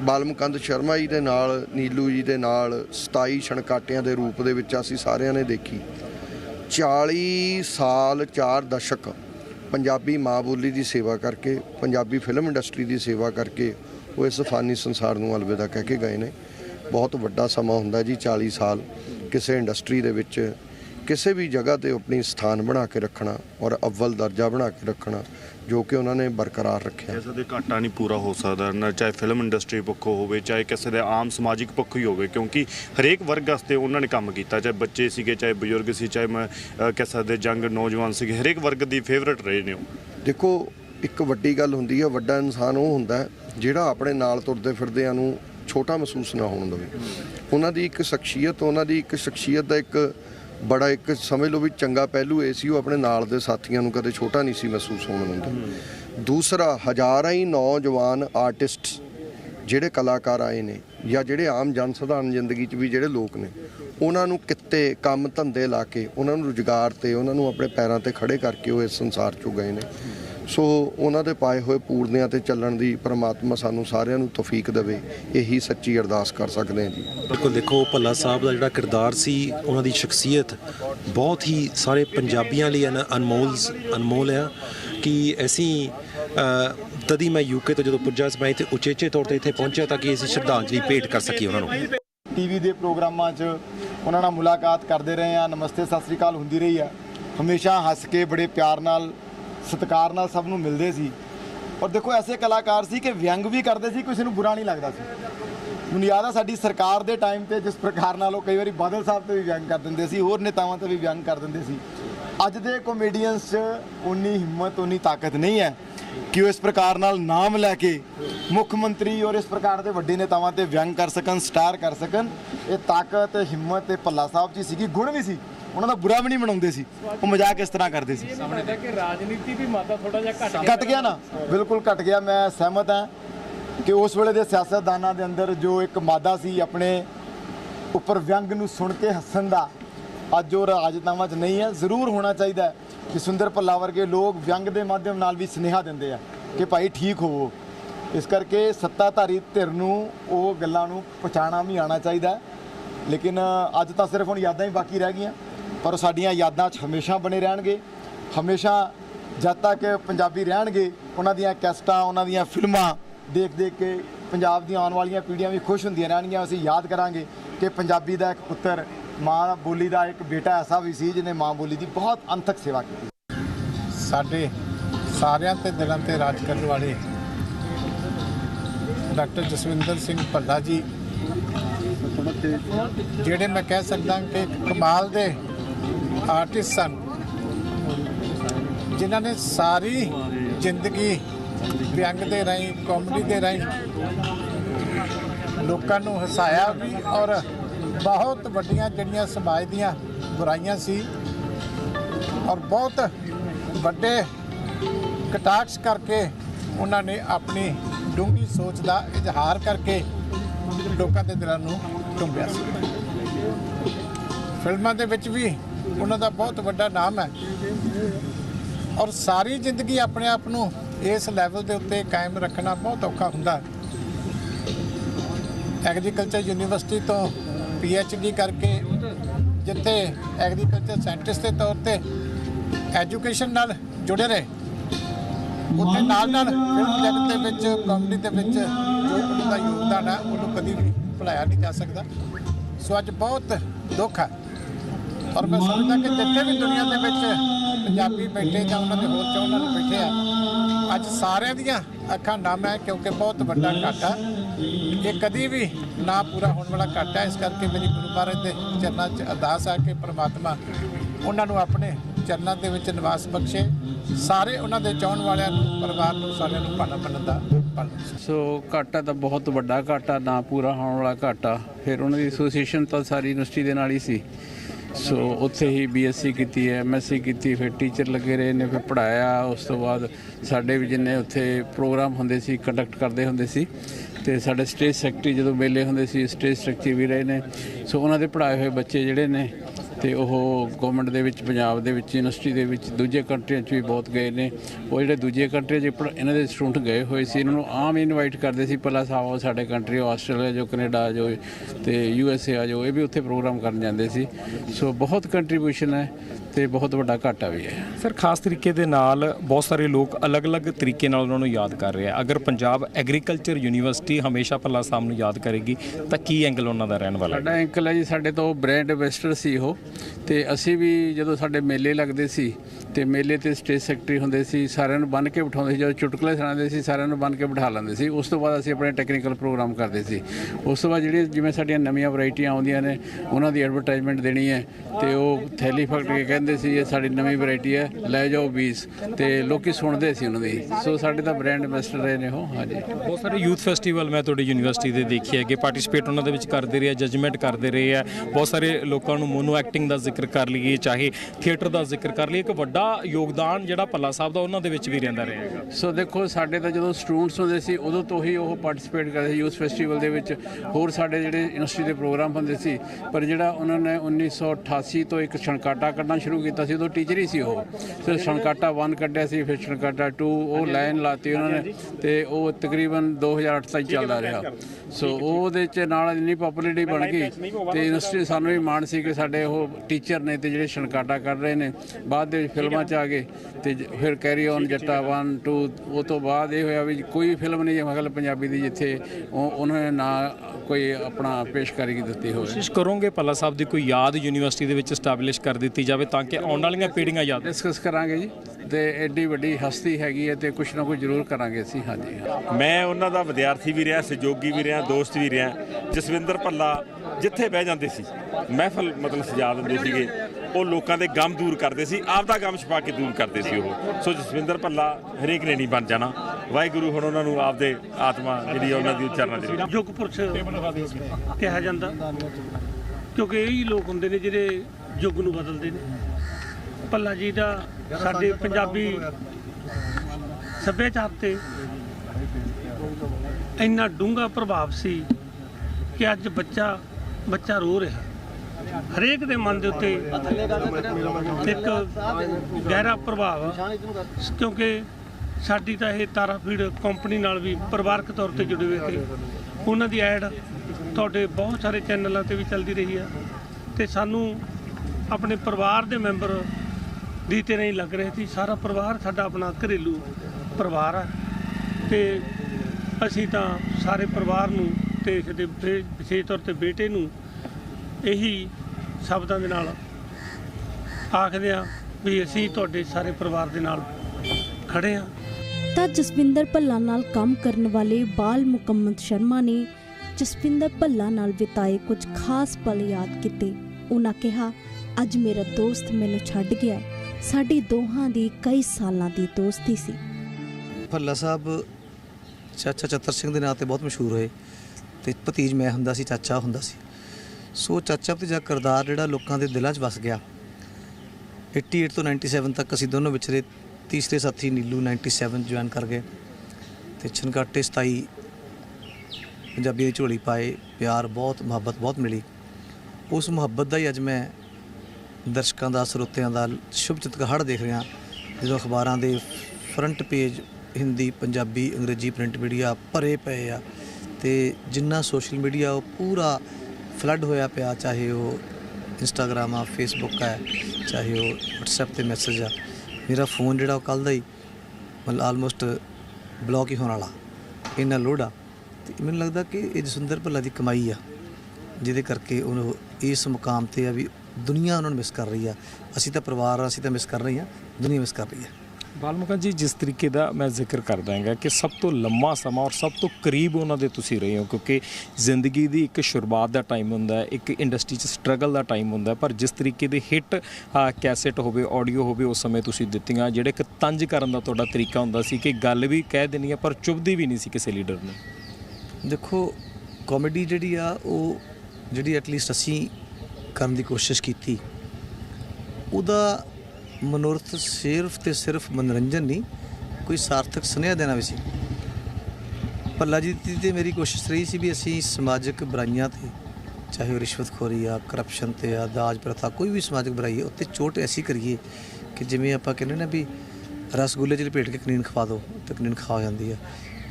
ਬਾਲਮਕੰਦ ਸ਼ਰਮਾ ਜੀ ਦੇ ਨਾਲ, ਨੀਲੂ ਜੀ ਦੇ ਨਾਲ 27 ਛਣਕਾਟਿਆਂ ਦੇ ਰੂਪ ਦੇ ਵਿੱਚ ਅਸੀਂ ਸਾਰਿਆਂ ਨੇ ਦੇਖੀ। 40 ਸਾਲ 4 ਦਸ਼ਕ ਪੰਜਾਬੀ ਮਾਂ ਬੋਲੀ ਦੀ ਸੇਵਾ ਕਰਕੇ, ਪੰਜਾਬੀ ਫਿਲਮ ਇੰਡਸਟਰੀ ਦੀ ਸੇਵਾ ਕਰਕੇ ਉਹ ਇਸ ਫਾਨੀ ਸੰਸਾਰ ਨੂੰ ਅਲਵਿਦਾ ਕਹਿ ਕੇ ਗਏ ਨੇ। ਬਹੁਤ ਵੱਡਾ ਸਮਾਂ ਹੁੰਦਾ ਜੀ 40 ਸਾਲ ਕਿਸੇ ਇੰਡਸਟਰੀ ਦੇ ਵਿੱਚ ਕਿਸੇ ਵੀ ਜਗ੍ਹਾ ਤੇ ਆਪਣੀ ਸਥਾਨ ਬਣਾ ਕੇ ਰੱਖਣਾ ਔਰ ਅਵਲ ਦਰਜਾ ਬਣਾ ਕੇ ਰੱਖਣਾ ਜੋ ਕਿ ਉਹਨਾਂ ਨੇ ਬਰਕਰਾਰ ਰੱਖਿਆ। ਕਿਸੇ ਦੇ ਘਾਟਾ ਨਹੀਂ ਪੂਰਾ ਹੋ ਸਕਦਾ ਨਾ ਚਾਹੇ ਫਿਲਮ ਇੰਡਸਟਰੀ ਪੱਖੋਂ ਹੋਵੇ ਚਾਹੇ ਕਿਸੇ ਦੇ ਆਮ ਸਮਾਜਿਕ ਪੱਖੋਂ ਹੀ ਹੋਵੇ ਕਿਉਂਕਿ ਹਰੇਕ ਵਰਗ ਵਾਸਤੇ ਉਹਨਾਂ ਨੇ ਕੰਮ ਕੀਤਾ ਚਾਹੇ ਬੱਚੇ ਸੀਗੇ ਚਾਹੇ ਬਜ਼ੁਰਗ ਸੀ ਚਾਹੇ ਮੈਂ ਕਹਿ ਸਕਦੇ ਜੰਗ ਨੌਜਵਾਨ ਸੀਗੇ ਹਰੇਕ ਵਰਗ ਦੀ ਫੇਵਰਟ ਰਹੇ ਨੇ ਉਹ। ਦੇਖੋ ਇੱਕ ਵੱਡੀ ਗੱਲ ਹੁੰਦੀ ਹੈ ਵੱਡਾ ਇਨਸਾਨ ਉਹ ਹੁੰਦਾ ਜਿਹੜਾ ਆਪਣੇ ਨਾਲ ਤੁਰਦੇ ਫਿਰਦਿਆਂ ਨੂੰ ਛੋਟਾ ਮਹਿਸੂਸ ਨਾ ਹੋਣ ਦੇਵੇ। ਉਹਨਾਂ ਦੀ ਇੱਕ ਸ਼ਖਸੀਅਤ ਉਹਨਾਂ ਦੀ ਇੱਕ ਸ਼ਖਸੀਅਤ ਦਾ ਇੱਕ ਬੜਾ ਇੱਕ ਸਮਝ ਲਓ ਵੀ ਚੰਗਾ ਪਹਿਲੂ ਇਹ ਸੀ, ਉਹ ਆਪਣੇ ਨਾਲ ਦੇ ਸਾਥੀਆਂ ਨੂੰ ਕਦੇ ਛੋਟਾ ਨਹੀਂ ਸੀ ਮਹਿਸੂਸ ਹੋਣ ਦਿੰਦਾ। ਦੂਸਰਾ, ਹਜ਼ਾਰਾਂ ਹੀ ਨੌਜਵਾਨ ਆਰਟਿਸਟਸ ਜਿਹੜੇ ਕਲਾਕਾਰ ਆਏ ਨੇ ਜਾਂ ਜਿਹੜੇ ਆਮ ਜਨ ਸਧਾਰਨ ਜ਼ਿੰਦਗੀ 'ਚ ਵੀ ਜਿਹੜੇ ਲੋਕ ਨੇ, ਉਹਨਾਂ ਨੂੰ ਕਿੱਤੇ ਕੰਮ ਧੰਦੇ ਲਾ ਕੇ, ਉਹਨਾਂ ਨੂੰ ਰੁਜ਼ਗਾਰ ਤੇ, ਉਹਨਾਂ ਨੂੰ ਆਪਣੇ ਪੈਰਾਂ ਤੇ ਖੜੇ ਕਰਕੇ ਉਹ ਇਸ ਸੰਸਾਰ 'ਚੋਂ ਗਏ ਨੇ। ਸੋ ਉਹਨਾਂ ਦੇ ਪਾਏ ਹੋਏ ਪੂਰਨਿਆਂ ਤੇ ਚੱਲਣ ਦੀ ਪ੍ਰਮਾਤਮਾ ਸਾਨੂੰ ਸਾਰਿਆਂ ਨੂੰ ਤੌਫੀਕ ਦੇਵੇ ਇਹੀ ਸੱਚੀ ਅਰਦਾਸ ਕਰ ਸਕਦੇ ਹਾਂ ਜੀ। ਬਿਲਕੁਲ ਦੇਖੋ ਭੱਲਾ ਸਾਹਿਬ ਦਾ ਜਿਹੜਾ ਕਿਰਦਾਰ ਸੀ ਉਹਨਾਂ ਦੀ ਸ਼ਖਸੀਅਤ ਬਹੁਤ ਹੀ ਸਾਰੇ ਪੰਜਾਬੀਆਂ ਲਈ ਅਨ- ਅਨਮੋਲ ਅਨਮੋਲ ਆ ਕਿ ਅਸੀਂ ਤਦੀ ਮੈਂ ਯੂਕੇ ਤੋਂ ਜਦੋਂ ਪੁੱਜਾ ਸੀ ਮੈਂ ਇੱਥੇ ਉਚੇਚੇ ਤੌਰ ਤੇ ਇੱਥੇ ਪਹੁੰਚਿਆ ਤਾਂ ਕਿ ਅਸੀਂ ਸ਼ਰਧਾਂਜਲੀ ਭੇਟ ਕਰ ਸਕੀਏ ਉਹਨਾਂ ਨੂੰ। ਟੀਵੀ ਦੇ ਪ੍ਰੋਗਰਾਮਾਂ 'ਚ ਉਹਨਾਂ ਨਾਲ ਮੁਲਾਕਾਤ ਕਰਦੇ ਰਹੇ ਆ ਨਮਸਤੇ ਸਤਿ ਸ੍ਰੀ ਅਕਾਲ ਹੁੰਦੀ ਰਹੀ ਆ। ਹਮੇਸ਼ਾ ਹੱਸ ਕੇ ਬੜੇ ਪਿਆਰ ਨਾਲ ਸਤਿਕਾਰ ਨਾਲ ਸਭ ਨੂੰ ਮਿਲਦੇ ਸੀ। ਔਰ ਦੇਖੋ, ਐਸੇ ਕਲਾਕਾਰ ਸੀ ਕਿ ਵਿਅੰਗ ਵੀ ਕਰਦੇ ਸੀ, ਕਿਸੇ ਨੂੰ ਬੁਰਾ ਨਹੀਂ ਲੱਗਦਾ ਸੀ। ਮੈਨੂੰ ਯਾਦ ਆ, ਸਾਡੀ ਸਰਕਾਰ ਦੇ ਟਾਈਮ ਤੇ ਜਿਸ ਪ੍ਰਕਾਰ ਨਾਲ ਉਹ ਕਈ ਵਾਰੀ ਬਾਦਲ ਸਾਹਿਬ ਤੇ ਵੀ ਵਿਅੰਗ ਕਰ ਦਿੰਦੇ ਸੀ, ਹੋਰ ਨੇਤਾਵਾਂ ਤੇ ਵੀ ਵਿਅੰਗ ਕਰ ਦਿੰਦੇ ਸੀ। ਅੱਜ ਦੇ ਕਾਮੇਡੀਅਨਸ 'ਚ ਉਨੀ ਹਿੰਮਤ ਉਨੀ ਤਾਕਤ ਨਹੀਂ ਹੈ ਕਿ ਉਹ ਇਸ ਪ੍ਰਕਾਰ ਨਾਲ ਨਾਮ ਲੈ ਕੇ ਮੁੱਖ ਮੰਤਰੀ ਔਰ ਇਸ ਪ੍ਰਕਾਰ ਦੇ ਵੱਡੇ ਨੇਤਾਵਾਂ ਤੇ ਵਿਅੰਗ ਕਰ ਸਕਣ ਸਟਾਰ ਕਰ ਸਕਣ। ਇਹ ਤਾਕਤ, ਹਿੰਮਤ ਤੇ ਭੱਲਾ ਸਾਹਿਬ ਜੀ ਸੀਗੀ, ਗੁਣ ਵੀ ਸੀ। ਉਹਨਾਂ ਦਾ ਬੁਰਾ ਵੀ ਨਹੀਂ ਮਨਾਉਂਦੇ ਸੀ। ਉਹ ਮਜ਼ਾਕ ਇਸ ਤਰ੍ਹਾਂ ਕਰਦੇ ਸੀ। ਕਿ ਰਾਜਨੀਤੀ ਵੀ ਮਾਦਾ ਥੋੜਾ ਜਿਹਾ ਘਟ ਘਟ ਗਿਆ ਨਾ? ਬਿਲਕੁਲ ਘਟ ਗਿਆ ਮੈਂ ਸਹਿਮਤ ਹਾਂ ਕਿ ਉਸ ਵੇਲੇ ਦੇ ਸਿਆਸਤਦਾਨਾਂ ਦੇ ਅੰਦਰ ਜੋ ਇੱਕ ਮਾਦਾ ਸੀ ਆਪਣੇ ਉੱਪਰ ਵਿਅੰਗ ਨੂੰ ਸੁਣ ਕੇ ਹੱਸਣ ਦਾ ਅੱਜ ਉਹ ਰਾਜਨਾਮਾ 'ਚ ਨਹੀਂ ਹੈ। ਜ਼ਰੂਰ ਹੋਣਾ ਚਾਹੀਦਾ ਹੈ ਕਿ ਸੁੰਦਰ ਭੱਲਾ ਵਰਗੇ ਲੋਕ ਵਿਅੰਗ ਦੇ ਮਾਧਿਅਮ ਨਾਲ ਵੀ ਸੁਨੇਹਾ ਦਿੰਦੇ ਆ ਕਿ ਭਾਈ ਠੀਕ ਹੋਵੋ। ਇਸ ਕਰਕੇ ਸੱਤਾਧਾਰੀ ਧਿਰ ਨੂੰ ਉਹ ਗੱਲਾਂ ਨੂੰ ਪਛਾਣਾ ਵੀ ਆਉਣਾ ਚਾਹੀਦਾ ਹੈ। ਲੇਕਿਨ ਅੱਜ ਤਾਂ ਸਿਰਫ ਹੁਣ ਯਾਦਾਂ ਹੀ ਬਾਕੀ ਰਹਿ ਗਈਆਂ। ਪਰ ਉਹ ਸਾਡੀਆਂ ਯਾਦਾਂ 'ਚ ਹਮੇਸ਼ਾ ਬਣੇ ਰਹਿਣਗੇ। ਹਮੇਸ਼ਾ ਜਦ ਤੱਕ ਪੰਜਾਬੀ ਰਹਿਣਗੇ, ਉਹਨਾਂ ਦੀਆਂ ਕੈਸਟਾਂ, ਉਹਨਾਂ ਦੀਆਂ ਫਿਲਮਾਂ ਦੇਖ ਦੇਖ ਕੇ ਪੰਜਾਬ ਦੀਆਂ ਆਉਣ ਵਾਲੀਆਂ ਪੀੜ੍ਹੀਆਂ ਵੀ ਖੁਸ਼ ਹੁੰਦੀਆਂ ਰਹਿਣਗੀਆਂ। ਅਸੀਂ ਯਾਦ ਕਰਾਂਗੇ ਕਿ ਪੰਜਾਬੀ ਦਾ ਇੱਕ ਪੁੱਤਰ, ਮਾਂ ਬੋਲੀ ਦਾ ਇੱਕ ਬੇਟਾ ਐਸਾ ਵੀ ਸੀ ਜਿਹਨੇ ਮਾਂ ਬੋਲੀ ਦੀ ਬਹੁਤ ਅੰਥਕ ਸੇਵਾ ਕੀਤੀ। ਸਾਡੇ ਸਾਰਿਆਂ ਤੇ ਦਿਲਾਂ ਤੇ ਰਾਜ ਕਰਨ ਵਾਲੇ ਡਾਕਟਰ ਜਸਵਿੰਦਰ ਸਿੰਘ ਭੱਲਾ ਜੀ, ਜਿਹੜੇ ਮੈਂ ਕਹਿ ਸਕਦਾ ਕਿ ਇੱਕ ਕਮਾਲ ਦੇ ਆਰਟਿਸਟ ਸਨ, ਜਿਨ੍ਹਾਂ ਨੇ ਸਾਰੀ ਜ਼ਿੰਦਗੀ ਵਿਅੰਗ ਦੇ ਰਾਹੀਂ, ਕਾਮੇਡੀ ਦੇ ਰਾਹੀਂ ਲੋਕਾਂ ਨੂੰ ਹਸਾਇਆ ਵੀ ਔਰ ਬਹੁਤ ਵੱਡੀਆਂ ਜਿਹੜੀਆਂ ਸਮਾਜ ਦੀਆਂ ਬੁਰਾਈਆਂ ਸੀ ਔਰ ਬਹੁਤ ਵੱਡੇ ਕਟਾਕਸ਼ ਕਰਕੇ ਉਹਨਾਂ ਨੇ ਆਪਣੀ ਡੂੰਘੀ ਸੋਚ ਦਾ ਇਜ਼ਹਾਰ ਕਰਕੇ ਲੋਕਾਂ ਦੇ ਦਿਲਾਂ ਨੂੰ ਟੁੰਬਿਆ ਸੀ। ਫਿਲਮਾਂ ਦੇ ਵਿੱਚ ਵੀ ਉਹਨਾਂ ਦਾ ਬਹੁਤ ਵੱਡਾ ਨਾਮ ਹੈ। ਔਰ ਸਾਰੀ ਜ਼ਿੰਦਗੀ ਆਪਣੇ ਆਪ ਨੂੰ ਇਸ ਲੈਵਲ ਦੇ ਉੱਤੇ ਕਾਇਮ ਰੱਖਣਾ ਬਹੁਤ ਔਖਾ ਹੁੰਦਾ ਐਗਰੀਕਲਚਰ ਯੂਨੀਵਰਸਿਟੀ ਤੋਂ ਡੀ ਕਰਕੇ ਜਿੱਥੇ ਐਗਰੀਕਲਚਰ ਸਾਇੰਟਿਸਟ ਦੇ ਤੌਰ ਤੇ ਐਜੂਕੇਸ਼ਨ ਨਾਲ ਜੁੜੇ ਰਹੇ। ਉੱਥੇ ਨਾਲ ਨਾਲ ਫਿਲਮ ਜਗਤ ਦੇ ਵਿੱਚ ਕਾਮੇਡੀ ਦੇ ਵਿੱਚ ਜੋ ਉਹਨਾਂ ਦਾ ਯੋਗਦਾਨ ਹੈ ਉਹਨੂੰ ਕਦੀ ਵੀ ਭੁਲਾਇਆ ਨਹੀਂ ਜਾ ਸਕਦਾ। ਸੋ ਅੱਜ ਬਹੁਤ ਦੁੱਖ ਹੈ। ਔਰ ਮੈਂ ਸਮਝਦਾ ਕਿ ਜਿੱਥੇ ਵੀ ਦੁਨੀਆ ਦੇ ਵਿੱਚ ਪੰਜਾਬੀ ਬੈਠੇ ਜਾਂ ਉਹਨਾਂ ਦੇ ਹੋਰ ਚਾਹੁੰਨਾਂ ਨੂੰ ਬੈਠੇ ਆ, ਅੱਜ ਸਾਰਿਆਂ ਦੀਆਂ ਅੱਖਾਂ ਨਮ ਹੈ ਕਿਉਂਕਿ ਬਹੁਤ ਵੱਡਾ ਘਾਟਾ ਇਹ ਕਦੀ ਵੀ ਨਾ ਪੂਰਾ ਹੋਣ ਵਾਲਾ ਘਾਟਾ ਹੈ। ਇਸ ਕਰਕੇ ਮੇਰੀ ਗੁਰੂ ਮਹਾਰਾਜ ਦੇ ਚਰਨਾਂ 'ਚ ਅਰਦਾਸ ਆ ਕਿ ਪ੍ਰਮਾਤਮਾ ਉਹਨਾਂ ਨੂੰ ਆਪਣੇ ਚਰਨਾਂ ਦੇ ਵਿੱਚ ਨਿਵਾਸ ਬਖਸ਼ੇ। ਸਾਰੇ ਉਹਨਾਂ ਦੇ ਚਾਹਣ ਵਾਲਿਆਂ ਨੂੰ, ਪਰਿਵਾਰ ਨੂੰ, ਸਾਰਿਆਂ ਨੂੰ ਭਾਣਾ ਬਣਨ ਦਾ ਬਲ ਬਖਸ਼ੇ ਸੋ ਘਾਟਾ ਤਾਂ ਬਹੁਤ ਵੱਡਾ ਘਾਟਾ, ਨਾ ਪੂਰਾ ਹੋਣ ਵਾਲਾ ਘਾਟਾ। ਫਿਰ ਉਹਨਾਂ ਦੀ ਐਸੋਸੀਏਸ਼ਨ ਤਾਂ ਸਾਰੀ ਯੂਨੀਵਰਸਿਟੀ ਦੇ ਨਾਲ ਹੀ ਸੀ। ਸੋ ਉੱਥੇ ਹੀ ਬੀਐਸਸੀ ਕੀਤੀ ਹੈ ਐਮਐਸਸੀ ਕੀਤੀ, ਫਿਰ ਟੀਚਰ ਲੱਗੇ ਰਹੇ ਨੇ, ਫਿਰ ਪੜਾਇਆ ਉਸ ਤੋਂ ਬਾਅਦ ਸਾਡੇ ਵੀ ਜਿੰਨੇ ਉੱਥੇ ਪ੍ਰੋਗਰਾਮ ਹੁੰਦੇ ਸੀ ਕੰਡਕਟ ਕਰਦੇ ਹੁੰਦੇ ਸੀ, ਤੇ ਸਾਡੇ ਸਟੇਜ ਸੈਕਟਰੀ ਜਦੋਂ ਮੇਲੇ ਹੁੰਦੇ ਸੀ ਸਟੇਜ ਸਟਰਕਚਰ ਵੀ ਰਹੇ ਨੇ, ਸੋ ਉਹਨਾਂ ਦੇ ਪੜਾਏ ਹੋਏ ਬੱਚੇ ਜਿਹੜੇ ਨੇ ਤੇ ਉਹ ਗਵਰਨਮੈਂਟ ਦੇ ਵਿੱਚ, ਪੰਜਾਬ ਦੇ ਵਿੱਚ ਯੂਨੀਵਰਸਿਟੀ ਦੇ ਵਿੱਚ ਦੂਜੇ ਕੰਟਰੀਆਂ 'ਚ ਵੀ ਬਹੁਤ ਗਏ ਨੇ। ਉਹ ਜਿਹੜੇ ਦੂਜੇ ਕੰਟਰੀਆਂ 'ਚ ਇਹਨਾਂ ਦੇ ਸਟੂਡੈਂਟ ਗਏ ਹੋਏ ਸੀ, ਇਹਨਾਂ ਨੂੰ ਆਮ ਇਨਵਾਈਟ ਕਰਦੇ ਸੀ, ਪਹਿਲਾਂ ਆਓ ਸਾਡੇ ਕੰਟਰੀ ਆਸਟ੍ਰੇਲੀਆ ਜੋ ਕੈਨੇਡਾ ਆ ਜੋ, ਤੇ ਯੂ ਐਸ ਏ ਆ ਜੋ, ਇਹ ਵੀ ਉੱਥੇ ਪ੍ਰੋਗਰਾਮ ਕਰਨ ਜਾਂਦੇ ਸੀ। ਸੋ ਬਹੁਤ ਕੰਟਰੀਬਿਊਸ਼ਨ ਹੈ। ਤੇ ਬਹੁਤ ਵੱਡਾ ਘਾਟਾ ਵੀ ਹੈ। ਸਰ ਖਾਸ ਤਰੀਕੇ ਦੇ ਨਾਲ ਬਹੁਤ ਸਾਰੇ ਲੋਕ ਅਲੱਗ-ਅਲੱਗ ਤਰੀਕੇ ਨਾਲ ਉਹਨਾਂ ਨੂੰ ਯਾਦ ਕਰ ਰਹੇ ਆ। ਅਗਰ ਪੰਜਾਬ ਐਗਰੀਕਲਚਰ ਯੂਨੀਵਰਸਿਟੀ ਹਮੇਸ਼ਾ ਭੱਲਾ ਸਾਹਿਬ ਨੂੰ ਯਾਦ ਕਰੇਗੀ ਤਾਂ ਕੀ ਐਂਗਲ ਉਹਨਾਂ ਦਾ ਰਹਿਣ ਵਾਲਾ? ਸਾਡਾ ਅੰਕਲ ਹੈ ਜੀ ਸਾਡੇ ਤੋਂ ਬ੍ਰਾਂਡ ਐਂਬੈਸਡਰ ਸੀ ਉਹ। ਤੇ ਅਸੀਂ ਵੀ ਜਦੋਂ ਸਾਡੇ ਮੇਲੇ ਲੱਗਦੇ ਸੀ ਤੇ ਮੇਲੇ ਤੇ ਸਟੇਜ ਸੈਕਟਰੀ ਹੁੰਦੇ ਸੀ ਸਾਰਿਆਂ ਨੂੰ ਬੰਨ ਕੇ ਬਿਠਾਉਂਦੇ ਸੀ ਜਦੋਂ ਚੁਟਕਲੇ ਸੁਣਾਉਂਦੇ ਸੀ ਸਾਰਿਆਂ ਨੂੰ ਬੰਨ ਕੇ ਬਿਠਾ ਲੈਂਦੇ ਸੀ। ਉਸ ਤੋਂ ਬਾਅਦ ਅਸੀਂ ਆਪਣੇ ਟੈਕਨੀਕਲ ਪ੍ਰੋਗਰਾਮ ਕਰਦੇ ਸੀ। ਉਸ ਤੋਂ ਬਾਅਦ ਜਿਹੜੀਆਂ ਜਿਵੇਂ ਸਾਡੀਆਂ ਨਵੀਆਂ ਵੈਰਾਈਟੀਆਂ ਆਉਂਦੀਆਂ ਨੇ ਉਹਨਾਂ ਦੀ ਐਡਵਰਟਾਈਜ਼ਮੈਂਟ ਦੇਣੀ ਹੈ ਤੇ ਉਹ ਥੈਲੀ ਕਹਿ ਕਹਿੰਦੇ ਸੀ ਇਹ ਸਾਡੀ ਨਵੀਂ ਵੈਰਾਈਟੀ ਹੈ ਲੈ ਜਾਓ ਬੀਜ। ਤੇ ਲੋਕੀ ਸੁਣਦੇ ਸੀ ਉਹਨਾਂ ਦੀ। ਸੋ ਸਾਡੇ ਤਾਂ ਬ੍ਰਾਂਡ ਐਂਬੈਸਡਰ ਰਹੇ ਨੇ ਉਹ ਹਾਂਜੀ। ਬਹੁਤ ਸਾਰੇ ਯੂਥ ਫੈਸਟੀਵਲ ਮੈਂ ਤੁਹਾਡੀ ਯੂਨੀਵਰਸਿਟੀ ਦੇ ਦੇਖੇ ਹੈਗੇ। ਪਾਰਟਿਸਿਪੇਟ ਉਹਨਾਂ ਦੇ ਵਿੱਚ ਕਰਦੇ ਰਹੇ ਆ ਜਜਮੈਂਟ ਕਰਦੇ ਰਹੇ ਆ। ਬਹੁਤ ਸਾਰੇ ਲੋਕਾਂ ਨੂੰ ਮੋਨੋ ਐਕਟਿੰਗ ਦਾ ਜ਼ਿਕਰ ਕਰ ਲਈਏ ਚਾਹੇ ਥੀਏਟਰ ਦਾ ਜ਼ਿਕਰ ਕਰ ਲਈਏ। ਇੱਕ ਵੱਡਾ ਯੋਗਦਾਨ ਜਿਹੜਾ ਪੱਲਾ ਸਾਹਿਬ ਦਾ ਉਹਨਾਂ ਦੇ ਵਿੱਚ ਵੀ ਰਹਿੰਦਾ ਰਹੇਗਾ ਸੋ ਦੇਖੋ ਸਾਡੇ ਤਾਂ ਜਦੋਂ ਸਟੂਡੈਂਟਸ ਹੁੰਦੇ ਸੀ ਉਦੋਂ ਤੋਂ ਹੀ ਉਹ ਪਾਰਟਿਸਿਪੇਟ ਕਰਦੇ ਸੀ ਯੂਥ ਫੈਸਟੀਵਲ ਦੇ ਵਿੱਚ। ਹੋਰ ਸਾਡੇ ਜਿਹੜੇ ਯੂਨੀਵਰਸਿਟੀ ਦੇ ਪ੍ਰੋਗਰਾਮ ਹੁੰਦੇ ਸੀ ਪਰ ਜਿਹੜਾ ਉਹਨਾਂ ਨੇ 1988 ਤੋਂ ਇੱਕ ਛਣਕਾਟਾ ਕੱਢਣਾ ਸ਼ੁਰੂ ਕੀਤਾ ਸੀ, ਉਦੋਂ ਟੀਚਰ ਹੀ ਸੀ ਉਹ। ਫਿਰ ਛਣਕਾਟਾ 1 ਕੱਢਿਆ ਸੀ, ਫਿਰ ਛਣਕਾਟਾ 2 ਉਹ ਲਾਈਨ ਲਾਤੀ ਉਹਨਾਂ ਨੇ ਤੇ ਉਹ ਤਕਰੀਬਨ 2008 ਤੱਕ ਚੱਲਦਾ ਰਿਹਾ। ਸੋ ਉਹਦੇ ਚ ਨਾਲ ਇੰਨੀ ਪਪੂਲੈਰਿਟੀ ਬਣ ਗਈ ਤੇ ਯੂਨੀਵਰਸਿਟੀ ਸਾਨੂੰ ਵੀ ਮਾਣ ਸੀ ਕਿ ਸਾਡੇ ਉਹ ਟੀਚਰ ਨੇ ਤੇ ਜਿਹੜੇ ਛਣਕਾਟਾ ਕਰ ਰਹੇ ਨੇ, ਬਾਅਦ ਦੇ ਵਿੱਚ ਫਿਲਮਾਂ ਚ ਆ ਗਏ ਤੇ ਜ- ਫਿਰ ਕੈਰੀ ਔਨ ਜੱਟਾ 1 2 ਉਹ ਤੋਂ ਬਾਅਦ ਇਹ ਹੋਇਆ ਵੀ ਕੋਈ ਫਿਲਮ ਨਹੀਂ ਮਗਲ ਪੰਜਾਬੀ ਦੀ ਜਿੱਥੇ ਉਹ- ਉਹਨਾਂ ਨੇ ਨਾ ਕੋਈ ਆਪਣਾ ਪੇਸ਼ਕਾਰੀ ਦਿੱਤੀ ਹੋਵੇ। ਕੋਸ਼ਿਸ਼ ਕਰੋਗੇ ਭੱਲਾ ਸਾਹਿਬ ਦੀ ਕੋਈ ਯਾਦ ਯੂਨੀਵਰਸਿਟੀ ਦੇ ਵਿੱਚ ਸਟੈਬਲਿਸ਼ ਕਰ ਦਿੱਤੀ ਜਾਵੇ ਤਾਂ ਕਿ ਆਉਣ ਵਾਲੀਆਂ ਪੀੜ੍ਹੀਆਂ ਯਾਦ ਡਿਸਕਸ ਕਰਾਂਗੇ ਜੀ ਤੇ ਐਡੀ ਵੱਡੀ ਹਸਤੀ ਹੈਗੀ ਹੈ ਤੇ ਕੁਛ ਨਾ ਕੁਛ ਜ਼ਰੂਰ ਕਰਾਂਗੇ ਅਸੀਂ ਹਾਂਜੀ। ਮੈਂ ਉਹਨਾਂ ਦਾ ਵਿਦਿਆਰਥੀ ਵੀ ਰਿਹਾ ਸਹਿਯੋਗੀ ਵੀ ਰਿਹਾ ਦੋਸਤ ਵੀ ਰਿਹਾ। ਜਸਵਿੰਦਰ ਭੱਲਾ ਜਿੱਥੇ ਬਹਿ ਜਾਂਦੇ ਸੀ ਮਹਿਫਲ ਮਤਲਬ ਸਜਾ ਦਿੰਦੇ ਸੀਗੇ। ਉਹ ਲੋਕਾਂ ਦੇ ਗਮ ਦੂਰ ਕਰਦੇ ਸੀ ਆਪ ਦਾ ਗਮ ਛਪਾ ਕੇ ਦੂਰ ਕਰਦੇ ਸੀ ਉਹ। ਸੋ ਜਸਵਿੰਦਰ ਭੱਲਾ ਹਰੇਕ ਨੇ ਨਹੀਂ ਬਣ ਜਾਣਾ। ਵਾਹਿਗੁਰੂ ਹੁਣ ਉਹਨਾਂ ਨੂੰ ਆਪਦੇ ਆਤਮਾ ਜਿਹੜੀ ਆ ਉਹਨਾਂ ਦੀ ਉਚਾਰਨਾ ਦੇ ਯੁੱਗ ਪੁਰਸ਼ ਕਿਹਾ ਜਾਂਦਾ ਕਿਉਂਕਿ ਇਹ ਹੀ ਲੋਕ ਹੁੰਦੇ ਨੇ ਜਿਹੜੇ ਯੁੱਗ ਨੂੰ ਬਦਲਦੇ ਨੇ। ਭੱਲਾ ਜੀ ਦਾ ਸਾਡੇ ਪੰਜਾਬੀ ਸੱਭਿਆਚਾਰ ਤੇ ਇੰਨਾ ਡੂੰਘਾ ਪ੍ਰਭਾਵ ਸੀ ਕਿ ਅੱਜ ਬੱਚਾ ਬੱਚਾ ਰੋ ਰਿਹਾ। ਹਰੇਕ ਦੇ ਮਨ ਦੇ ਉੱਤੇ ਇੱਕ ਗਹਿਰਾ ਪ੍ਰਭਾਵ ਆ। ਕਿਉਂਕਿ ਸਾਡੀ ਤਾਂ ਇਹ ਤਾਰਾਫੀਡ ਕੰਪਨੀ ਨਾਲ ਵੀ ਪਰਿਵਾਰਕ ਤੌਰ ਤੇ ਜੁੜੇ ਹੋਏ ਸੀ ਉਹਨਾਂ ਦੀ ਐਡ ਤੁਹਾਡੇ ਬਹੁਤ ਸਾਰੇ ਚੈਨਲਾਂ ਤੇ ਵੀ ਚੱਲਦੀ ਰਹੀ ਆ। ਤੇ ਸਾਨੂੰ ਆਪਣੇ ਪਰਿਵਾਰ ਦੇ ਮੈਂਬਰ ਦੀ ਤੇ ਨਹੀਂ ਲੱਗ ਰਹੇ ਸੀ। ਸਾਰਾ ਪਰਿਵਾਰ ਸਾਡਾ ਆਪਣਾ ਘਰੇਲੂ ਪਰਿਵਾਰ ਆ। ਤੇ ਅਸੀਂ ਤਾਂ ਸਾਰੇ ਪਰਿਵਾਰ ਨੂੰ ਤੇ ਸਾਡੇ ਵਿ- ਵਿਸ਼ੇਸ਼ ਤੌਰ ਤੇ ਬੇਟੇ ਨੂੰ ਇਹੀ ਸ਼ਬਦਾਂ ਦੇ ਨਾਲ ਆਖਦੇ ਆ ਵੀ ਅਸੀਂ ਤੁਹਾਡੇ ਸਾਰੇ ਪਰਿਵਾਰ ਦੇ ਨਾਲ ਖੜੇ ਆ ਤਾਂ ਜਸਵਿੰਦਰ ਭੱਲਾ ਨਾਲ ਕੰਮ ਕਰਨ ਵਾਲੇ ਬਾਲ ਮੁਕੰਮਦ ਸ਼ਰਮਾ ਨੇ ਜਸਵਿੰਦਰ ਭੱਲਾ ਨਾਲ ਬਿਤਾਏ ਕੁਝ ਖਾਸ ਪਲ ਯਾਦ ਕੀਤੇ। ਉਹਨਾਂ ਕਿਹਾ, ਅੱਜ ਮੇਰਾ ਦੋਸਤ ਮੈਨੂੰ ਛੱਡ ਗਿਆ ਹੈ। ਸਾਡੀ ਦੋਹਾਂ ਦੀ ਕਈ ਸਾਲਾਂ ਦੀ ਦੋਸਤੀ ਸੀ। ਭੱਲਾ ਸਾਹਿਬ ਚਾਚਾ ਚਤਰ ਸਿੰਘ ਦੇ ਨਾਂ ਤੇ ਬਹੁਤ ਮਸ਼ਹੂਰ ਹੋਏ ਤੇ ਭਤੀਜ ਮੈਂ ਹੁੰਦਾ ਸੀ, ਚਾਚਾ ਹੁੰਦਾ ਸੀ। ਸੋ ਚਾਚਾ ਭਤੀਜਾ ਕਿਰਦਾਰ ਜਿਹੜਾ ਲੋਕਾਂ ਦੇ ਦਿਲਾਂ 'ਚ ਵਸ ਗਿਆ। 88 ਤੋਂ 97 ਤੱਕ ਅਸੀਂ ਦੋਨੋਂ ਵਿਚਰੇ ਤੀਸਰੇ ਸਾਥੀ ਨੀਲੂ 97 ਜੁਆਇਨ ਕਰ ਗਏ ਤੇ ਛਨਕਾਟੇ 27 ਪੰਜਾਬੀ ਦੀ ਝੋਲੀ ਪਾਏ, ਪਿਆਰ ਬਹੁਤ, ਮੁਹੱਬਤ ਬਹੁਤ ਮਿਲੀ। ਉਸ ਮੁਹੱਬਤ ਦਾ ਹੀ ਅੱਜ ਮੈਂ ਦਰਸ਼ਕਾਂ ਦਾ, ਸਰੋਤਿਆਂ ਦਾ ਸ਼ੁਭ ਚਿਤਕਹੜ ਦੇਖ ਰਿਹਾ ਜਦੋਂ ਅਖਬਾਰਾਂ ਦੇ ਫਰੰਟ ਪੇਜ ਹਿੰਦੀ, ਪੰਜਾਬੀ, ਅੰਗਰੇਜ਼ੀ ਪ੍ਰਿੰਟ ਮੀਡੀਆ ਭਰੇ ਪਏ ਆ ਤੇ ਜਿੰਨਾ ਸੋਸ਼ਲ ਮੀਡੀਆ ਉਹ ਪੂਰਾ ਫਲੱਡ ਹੋਇਆ ਪਿਆ, ਚਾਹੇ ਉਹ ਇੰਸਟਾਗ੍ਰਾਮ ਆ, ਫੇਸਬੁੱਕ ਆ, ਚਾਹੇ ਉਹ WhatsApp ਤੇ ਮੈਸੇਜ ਆ, ਮੇਰਾ ਫੋਨ ਜਿਹੜਾ ਉਹ ਕੱਲ ਦਾ ਹੀ ਮਤਲਬ ਆਲਮੋਸਟ ਬਲੌਕ ਹੀ ਹੋਣ ਵਾਲਾ, ਇੰਨਾ ਲੋਡ ਆ। ਤੇ ਮੈਨੂੰ ਲੱਗਦਾ ਕਿ ਇਹ ਜਸਵਿੰਦਰ ਭੱਲਾ ਦੀ ਕਮਾਈ ਆ, ਜਿਹਦੇ ਕਰਕੇ ਉਹਨੂੰ ਇਸ ਮੁਕਾਮ ਤੇ ਆ ਵੀ ਦੁਨੀਆ ਉਹਨਾਂ ਨੂੰ ਮਿਸ ਕਰ ਰਹੀ ਆ। ਅਸੀਂ ਤਾਂ ਪਰਿਵਾਰ ਆ ਅਸੀਂ ਤਾਂ ਮਿਸ ਕਰ ਰਹੇ ਆ ਦੁਨੀਆ ਮਿਸ ਕਰ ਰਹੀ ਆ ਬਾਲਮੁਕਾ ਜੀ ਜਿਸ ਤਰੀਕੇ ਦਾ ਮੈਂ ਜ਼ਿਕਰ ਕਰਦਾ ਹਾਂਗਾ ਕਿ ਸਭ ਤੋਂ ਲੰਮਾ ਸਮਾਂ ਔਰ ਸਭ ਤੋਂ ਕਰੀਬ ਉਹਨਾਂ ਦੇ ਤੁਸੀਂ ਰਹੇ ਹੋ ਕਿਉਂਕਿ ਜ਼ਿੰਦਗੀ ਦੀ ਇੱਕ ਸ਼ੁਰੂਆਤ ਦਾ ਟਾਈਮ ਹੁੰਦਾ ਹੈ ਇੱਕ ਇੰਡਸਟਰੀ 'ਚ ਸਟਰਗਲ ਦਾ ਟਾਈਮ ਹੁੰਦਾ ਹੈ ਪਰ ਜਿਸ ਤਰੀਕੇ ਦੇ ਹਿੱਟ ਕੈਸੇਟ ਹੋਵੇ ਆਡੀਓ ਹੋਵੇ ਉਸ ਸਮੇਂ ਤੁਸੀਂ ਦਿੱਤੀਆਂ ਜਿਹੜੇ ਇੱਕ ਤੰਜ ਕਰਨ ਦਾ ਤੁਹਾਡਾ ਤਰੀਕਾ ਹੁੰਦਾ ਸੀ ਕਿ ਗੱਲ ਵੀ ਕਹਿ ਦੇਣੀ ਹੈ ਪਰ ਚੁੱਭਦੀ ਵੀ ਨਹੀਂ ਸੀ ਕਿਸੇ ਲੀਡਰ ਨੂੰ। ਦੇਖੋ ਕਾਮੇਡੀ ਜਿਹੜੀ ਆ ਉਹ ਜਿਹੜੀ ਐਟਲੀਸਟ ਅਸੀਂ ਕਰਨ ਦੀ ਕੋਸ਼ਿਸ਼ ਕੀਤੀ। ਉਹਦਾ ਮਨੋਰਥ ਸਿਰਫ ਤੇ ਸਿਰਫ ਮਨੋਰੰਜਨ ਨਹੀਂ, ਕੋਈ ਸਾਰਥਕ ਸੁਨੇਹਾ ਦੇਣਾ ਵੀ ਸੀ। ਭੱਲਾ ਜੀ ਤੇ ਮੇਰੀ ਕੋਸ਼ਿਸ਼ ਰਹੀ ਸੀ ਵੀ ਅਸੀਂ ਸਮਾਜਿਕ ਬੁਰਾਈਆਂ ਤੇ, ਚਾਹੇ ਉਹ ਰਿਸ਼ਵਤਖੋਰੀ ਆ ਕਰਪਸ਼ਨ ਤੇ ਆ, ਦਾਜ ਪ੍ਰਥਾ, ਕੋਈ ਵੀ ਸਮਾਜਿਕ ਬੁਰਾਈ ਹੈ ਉੱਤੇ ਚੋਟ ਐਸੀ ਕਰੀਏ ਕਿ ਜਿਵੇਂ ਆਪਾਂ ਕਹਿੰਦੇ ਨਾ ਵੀ ਰਸਗੁੱਲੇ 'ਚ ਲਪੇਟ ਕੇ ਕਨੀਨ ਖਵਾ ਦਿਓ ਤੇ ਕਨੀਨ ਖਾ ਜਾਂਦੀ ਆ।